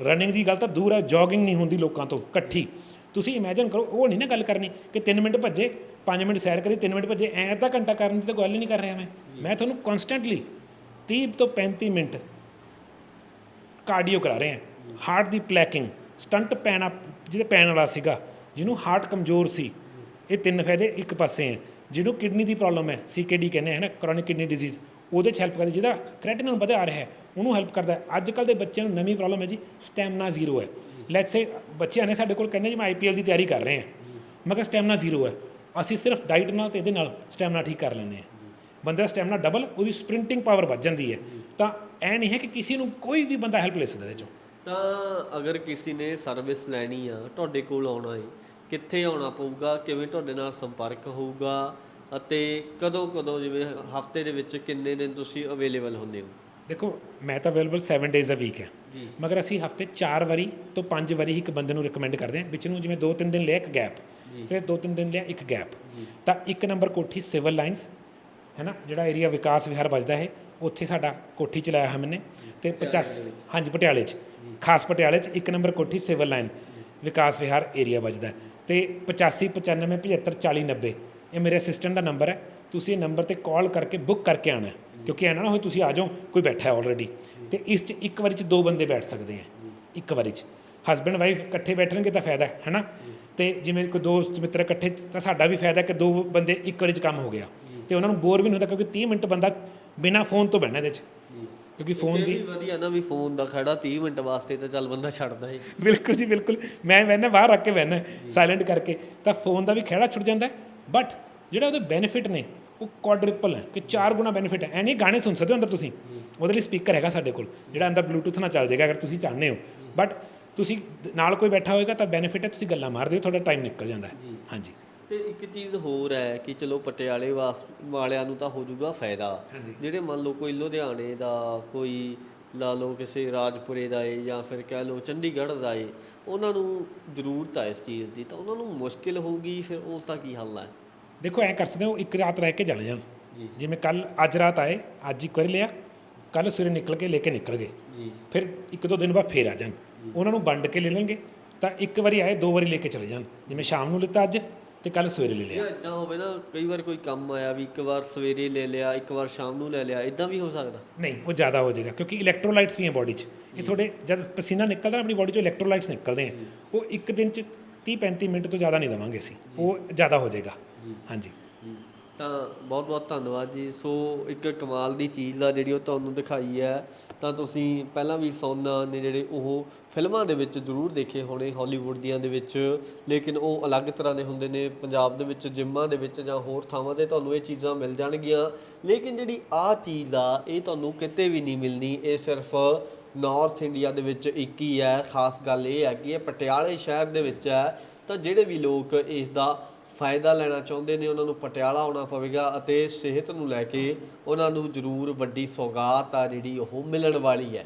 ਰਨਿੰਗ ਦੀ ਗੱਲ ਤਾਂ ਦੂਰ ਹੈ ਜੋਗਿੰਗ ਨਹੀਂ ਹੁੰਦੀ ਲੋਕਾਂ ਤੋਂ, ਇਕੱਠੀ। ਤੁਸੀਂ ਇਮੇਜਿਨ ਕਰੋ, ਉਹ ਨਹੀਂ ਨਾ ਗੱਲ ਕਰਨੀ ਕਿ 3 ਮਿੰਟ ਭੱਜੇ 5 ਮਿੰਟ ਸੈਰ ਕਰੀ 3 ਮਿੰਟ ਭੱਜੇ, ਐ ਅੱਧਾ ਘੰਟਾ ਕਰਨ ਦੀ ਤਾਂ ਗੱਲ ਹੀ ਨਹੀਂ ਕਰ ਰਿਹਾ ਮੈਂ। ਮੈਂ ਤੁਹਾਨੂੰ ਕਨਸਟੈਂਟਲੀ 30 ਤੋਂ 35 ਮਿੰਟ ਕਾਰਡੀਓ ਕਰਾ ਰਹੇ ਹਾਂ। ਹਾਰਟ ਦੀ ਪਲੈਕਿੰਗ ਸਟੰਟ ਪੈਣਾ, ਜਿਹਦੇ ਪੈਣ ਵਾਲਾ ਸੀਗਾ, ਜਿਹਨੂੰ ਹਾਰਟ ਕਮਜ਼ੋਰ ਸੀ, ਇਹ ਤਿੰਨ ਫਾਇਦੇ ਇੱਕ ਪਾਸੇ ਹੈ। ਜਿਹਨੂੰ ਕਿਡਨੀ ਦੀ ਪ੍ਰੋਬਲਮ ਹੈ ਸੀਕੇਡੀ ਕਹਿੰਦੇ ਹੈ ਨਾ ਕ੍ਰੋਨਿਕ ਕਿਡਨੀ ਡਿਜ਼ੀਜ਼ ਉਹਦੇ 'ਚ ਹੈਲਪ ਕਰਦਾ, ਜਿਹਦਾ ਕ੍ਰੈਟਿਨਿਨ ਵਧਿਆ ਆ ਰਿਹਾ ਹੈ, ਉਹਨੂੰ ਹੈਲਪ ਕਰਦਾ ਅੱਜ ਕੱਲ ਦੇ ਬੱਚਿਆਂ ਨੂੰ ਨਵੀਂ ਪ੍ਰੋਬਲਮ ਹੈ ਜੀ ਸਟੈਮਿਨਾ ਜ਼ੀਰੋ ਹੈ। ਲੈਟਸ ਸੇ ਬੱਚੇ ਆਨੇ ਸਾਡੇ ਕੋਲ ਕਹਿੰਦੇ ਜੀ, ਮੈਂ ਆਈਪੀਐਲ ਦੀ ਤਿਆਰੀ ਕਰ ਰਹੇ ਹਾਂ। ਮਗਰ ਸਟੈਮਨਾ ਜ਼ੀਰੋ ਹੈ। ਅਸੀਂ ਸਿਰਫ ਡਾਈਟ ਨਾਲ ਤੇ ਇਹਦੇ ਨਾਲ ਸਟੈਮਿਨਾ ਠੀਕ ਕਰ ਲੈਂਦੇ ਹਾਂ। ਬੰਦੇ ਦਾ ਸਟੈਮਿਨਾ ਡਬਲ ਉਹਦੀ ਸਪ੍ਰਿੰਟਿੰਗ ਪਾਵਰ ਵੱਧ ਜਾਂਦੀ ਹੈ। ਤਾਂ ਐ ਨਹੀਂ ਹੈ ਕਿ ਕਿਸੇ ਨੂੰ ਕੋਈ ਵੀ ਬੰਦਾ ਹੈਲਪ ਲੈ ਸਕਦਾ ਇਹਦੇ ਚੋਂ। ਤਾਂ ਅਗਰ ਕਿਸੇ ਨੇ ਸਰਵਿਸ ਲੈਣੀ ਆ, ਤੁਹਾਡੇ ਕੋਲ ਆਉਣਾ ਹੈ ਕਿੱਥੇ ਆਉਣਾ ਪਊਗਾ? ਕਿਵੇਂ ਤੁਹਾਡੇ ਨਾਲ ਸੰਪਰਕ ਹੋਊਗਾ? ਅਤੇ ਕਦੋਂ ਕਦੋਂ ਜਿਵੇਂ ਹਫ਼ਤੇ ਦੇ ਵਿੱਚ ਕਿੰਨੇ ਦਿਨ ਤੁਸੀਂ ਅਵੇਲੇਬਲ ਹੁੰਦੇ ਹੋ? ਦੇਖੋ ਮੈਂ ਤਾਂ ਅਵੇਲੇਬਲ 7 ਡੇਜ਼ ਅ ਵੀਕ ਹੈ। ਜੀ। ਮਗਰ ਅਸੀਂ ਹਫ਼ਤੇ 4 ਵਾਰੀ ਤੋਂ 5 ਵਾਰੀ ਇੱਕ ਬੰਦੇ ਨੂੰ ਰეკਮੈਂਡ ਕਰਦੇ ਹਾਂ। ਵਿੱਚ ਨੂੰ ਜਿਵੇਂ 2-3 ਦਿਨ ਲਿਆ ਇੱਕ ਗੈਪ ਫਿਰ 2-3 ਦਿਨ ਲਿਆ ਇੱਕ ਗੈਪ ਤਾਂ ਇੱਕ ਨੰਬਰ ਕੋਠੀ ਸਿਵਲ ਲਾਈਨਸ ਹੈ ਨਾ ਜਿਹੜਾ ਏਰੀਆ ਵਿਕਾਸ ਵਿਹਾਰ ਵੱਜਦਾ ਹੈ ਉੱਥੇ ਸਾਡਾ ਕੋਠੀ ਚਲਾਇਆ ਹੈ ਮੈਨੇ। ਤੇ 50 ਹਾਂਜੀ ਪਟਿਆਲੇ 'ਚ। ਖਾਸ ਪਟਿਆਲੇ 'ਚ ਇੱਕ ਨੰਬਰ ਕੋਠੀ ਸਿਵਲ ਲਾਈਨ ਵਿਕਾਸ ਵਿਹਾਰ ਏਰੀਆ ਵੱਜਦਾ। ਹੈ ਤੇ 85 95 75 40 90 ਇਹ ਮੇਰੇ ਅਸਿਸਟੈਂਟ ਦਾ ਨੰਬਰ ਹੈ। ਤੁਸੀਂ ਇਹ ਨੰਬਰ ਤੇ ਕਾਲ ਕਰਕੇ ਬੁੱਕ ਕਰਕੇ ਆਣਾ ਕਿਉਂਕਿ ਐਨਾ ਨਾ ਹੋਏ ਤੁਸੀਂ ਆ ਜਾਓ ਕੋਈ ਬੈਠਾ ਹੈ ਆਲਰੇਡੀ ਤੇ ਇਸ 'ਚ ਇੱਕ ਵਾਰੀ 'ਚ ਦੋ ਬੰਦੇ ਬੈਠ ਸਕਦੇ ਆ ਇੱਕ ਵਾਰੀ 'ਚ। ਹਸਬੈਂਡ ਵਾਈਫ ਇਕੱਠੇ ਬੈਠਣਗੇ ਤਾਂ ਫਾਇਦਾ ਹੈ ਹੈਨਾ ਤੇ ਜਿਵੇਂ ਕੋਈ ਦੋਸਤ ਮਿੱਤਰ ਇਕੱਠੇ ਤਾਂ ਸਾਡਾ ਵੀ ਫਾਇਦਾ ਕਿ ਦੋ ਬੰਦੇ ਇੱਕ ਵਾਰੀ 'ਚ ਕੰਮ ਹੋ ਗਿਆ। ਤੇ ਉਹਨਾਂ ਨੂੰ ਬੋਰ ਵੀ ਨਹੀਂ ਹੁੰਦਾ ਕਿਉਂਕਿ 30 ਮਿੰਟ ਬੰਦਾ ਬਿਨਾ ਫੋਨ ਤੋਂ ਬਹਿਣਾ ਇਹਦੇ 'ਚ। ਕਿਉਂਕਿ ਫੋਨ ਦੀ ਵਧੀਆ ਨਾ ਵੀ ਫੋਨ ਦਾ ਖੜਾ 30 ਮਿੰਟ ਵਾਸਤੇ ਤਾਂ ਚੱਲ ਬੰਦਾ ਛੱਡਦਾ ਹੈ। ਬਿਲਕੁਲ ਜੀ ਬਿਲਕੁਲ। ਮੈਂ ਬਹਿਨਾ ਬਾਹਰ ਰੱਖ ਕੇ ਬਹਿਨਾ ਸਾਇਲੈਂਟ ਕਰਕੇ। ਤਾਂ ਫੋਨ ਦਾ ਵੀ ਖਹਿੜਾ ਛੁੱਟ ਜਾਂਦਾ ਬਟ ਜਿਹੜਾ ਉਹਦੇ ਬੈਨੀਫਿਟ ਨੇ ਉਹ ਕੁਆਡਰਪਲ ਹੈ ਕਿ ਚਾਰ ਗੁਣਾ ਬੈਨੀਫਿਟ ਹੈ। ਐ ਨਹੀਂ ਗਾਣੇ ਸੁਣ ਸਕਦੇ ਹੋ ਅੰਦਰ ਤੁਸੀਂ? ਉਹਦੇ ਲਈ ਸਪੀਕਰ ਹੈਗਾ ਸਾਡੇ ਕੋਲ ਜਿਹੜਾ ਅੰਦਰ ਬਲੂਟੁੱਥ ਨਾਲ ਚੱਲ ਜਾਏਗਾ ਅਗਰ ਤੁਸੀਂ ਚਾਹੁੰਦੇ ਹੋ। ਬਟ ਤੁਸੀਂ ਨਾਲ ਕੋਈ ਬੈਠਾ ਹੋਏਗਾ ਤਾਂ ਬੈਨੀਫਿਟ ਹੈ ਤੁਸੀਂ ਗੱਲਾਂ ਮਾਰਦੇ ਹੋ ਤੁਹਾਡਾ ਟਾਈਮ ਨਿਕਲ ਜਾਂਦਾ ਹੈ। ਹਾਂਜੀ। ਤੇ ਇੱਕ ਚੀਜ਼ ਹੋਰ ਹੈ ਕਿ ਚਲੋ ਪਟਿਆਲੇ ਵਾਸ ਵਾਲਿਆਂ ਨੂੰ ਤਾਂ ਹੋ ਜਾਊਗਾ ਫਾਇਦਾ। ਜਿਹੜੇ ਮੰਨ ਲਓ ਕੋਈ ਲੁਧਿਆਣੇ ਦਾ ਕੋਈ ਲਾ ਲਓ ਕਿਸੇ ਰਾਜਪੁਰੇ ਦਾ ਏ ਜਾਂ ਫਿਰ ਕਹਿ ਲਓ ਚੰਡੀਗੜ੍ਹ ਦਾ ਏ ਉਹਨਾਂ ਨੂੰ ਜ਼ਰੂਰਤ ਹੈ ਇਸ ਚੀਜ਼ ਦੀ ਤਾਂ ਉਹਨਾਂ ਨੂੰ ਮੁਸ਼ਕਿਲ ਹੋਊਗੀ ਫਿਰ ਉਸ ਦਾ ਕੀ ਹੱਲ ਹੈ? ਦੇਖੋ ਐ ਕਰ ਸਕਦੇ ਹੋ ਇੱਕ ਰਾਤ ਰਹਿ ਕੇ ਚਲੇ ਜਾਣ। ਜਿਵੇਂ ਕੱਲ ਅੱਜ ਰਾਤ ਆਏ ਅੱਜ ਇੱਕ ਵਾਰੀ ਲਿਆ ਕੱਲ ਸਵੇਰੇ ਨਿਕਲ ਕੇ ਲੈ ਕੇ ਨਿਕਲ ਗਏ। ਜੀ। ਫਿਰ ਇੱਕ ਦੋ ਦਿਨ ਬਾਅਦ ਫੇਰ ਆ ਜਾਣ। ਉਹਨਾਂ ਨੂੰ ਵੰਡ ਕੇ ਲੈ ਲੈਣਗੇ ਤਾਂ ਇੱਕ ਵਾਰੀ ਆਏ ਦੋ ਵਾਰੀ ਲੈ ਕੇ ਚਲੇ ਜਾਣ। ਜਿਵੇਂ ਸ਼ਾਮ ਨੂੰ ਲਿੱਤਾ ਅੱਜ ਤੇ ਕੱਲ ਸਵੇਰੇ ਲੈ ਲਿਆ। ਇਦਾਂ ਹੋਵੇ ਨਾ ਕਈ ਵਾਰ ਕੋਈ ਕੰਮ ਆਇਆ ਵੀ ਇੱਕ ਵਾਰ ਸਵੇਰੇ ਲੈ ਲਿਆ ਇੱਕ ਵਾਰ ਸ਼ਾਮ ਨੂੰ ਲੈ ਲਿਆ ਇਦਾਂ ਵੀ ਹੋ ਸਕਦਾ। ਨਹੀਂ ਉਹ ਜ਼ਿਆਦਾ ਹੋ ਜਾਏਗਾ ਕਿਉਂਕਿ ਇਲੈਕਟ੍ਰੋਲਾਈਟਸ ਵੀ ਹੈ ਬਾਡੀ 'ਚ। ਇਹ ਤੁਹਾਡੇ ਜਦ ਪਸੀਨਾ ਨਿਕਲਦਾ ਆਪਣੀ ਬਾਡੀ 'ਚੋਂ ਇਲੈਕਟ੍ਰੋਲਾਈਟਸ ਨਿਕਲਦੇ ਆ। ਉਹ ਇੱਕ ਦਿਨ 'ਚ 30 35 ਮਿੰਟ ਤੋਂ ਜ਼ਿਆਦਾ ਨਹੀਂ ਦੇਵਾਂਗੇ ਅਸੀਂ। ਉਹ ਜ਼ਿਆਦਾ ਹੋ ਜਾਏਗਾ। ਹਾਂਜੀ। ਤਾਂ ਬਹੁਤ ਬਹੁਤ ਧੰਨਵਾਦ ਜੀ। ਸੋ ਇੱਕ ਕਮਾਲ ਦੀ ਚੀਜ਼ ਆ ਜਿਹੜੀ ਉਹ ਤੁਹਾਨੂੰ ਦਿਖਾਈ ਹੈ ਤਾਂ ਤੁਸੀਂ ਪਹਿਲਾਂ ਵੀ ਸੋਨਾ ਨੇ ਜਿਹੜੇ ਉਹ ਫਿਲਮਾਂ ਦੇ ਵਿੱਚ ਜ਼ਰੂਰ ਦੇਖੇ ਹੋਣੇ ਹਾਲੀਵੁੱਡ ਦੀਆਂ ਦੇ ਵਿੱਚ ਲੇਕਿਨ ਉਹ ਅਲੱਗ ਤਰ੍ਹਾਂ ਦੇ ਹੁੰਦੇ ਨੇ ਪੰਜਾਬ ਦੇ ਵਿੱਚ ਜਿੰਮਾਂ ਦੇ ਵਿੱਚ ਜਾਂ ਹੋਰ ਥਾਵਾਂ ਤੇ ਤੁਹਾਨੂੰ ਇਹ ਚੀਜ਼ਾਂ ਮਿਲ ਜਾਣਗੀਆਂ। ਲੇਕਿਨ ਜਿਹੜੀ ਆਹ ਚੀਜ਼ ਆ ਇਹ ਤੁਹਾਨੂੰ ਕਿਤੇ ਵੀ ਨਹੀਂ ਮਿਲਣੀ। ਇਹ ਸਿਰਫ ਨਾਰਥ ਇੰਡੀਆ ਦੇ ਵਿੱਚ ਇੱਕ ਹੀ ਹੈ। ਖਾਸ ਗੱਲ ਇਹ ਹੈ ਕਿ ਇਹ ਪਟਿਆਲੇ ਸ਼ਹਿਰ ਦੇ ਵਿੱਚ ਹੈ। ਤਾਂ ਜਿਹੜੇ ਵੀ ਲੋਕ ਇਸ ਦਾ ਫਾਇਦਾ ਲੈਣਾ ਚਾਹੁੰਦੇ ਨੇ, ਉਹਨਾਂ ਨੂੰ ਪਟਿਆਲਾ ਆਉਣਾ ਪਵੇਗਾ ਅਤੇ ਸਿਹਤ ਨੂੰ ਲੈ ਕੇ ਉਹਨਾਂ ਨੂੰ ਜ਼ਰੂਰ ਵੱਡੀ ਸੌਗਾਤ ਆ ਜਿਹੜੀ ਉਹ ਮਿਲਣ ਵਾਲੀ ਹੈ।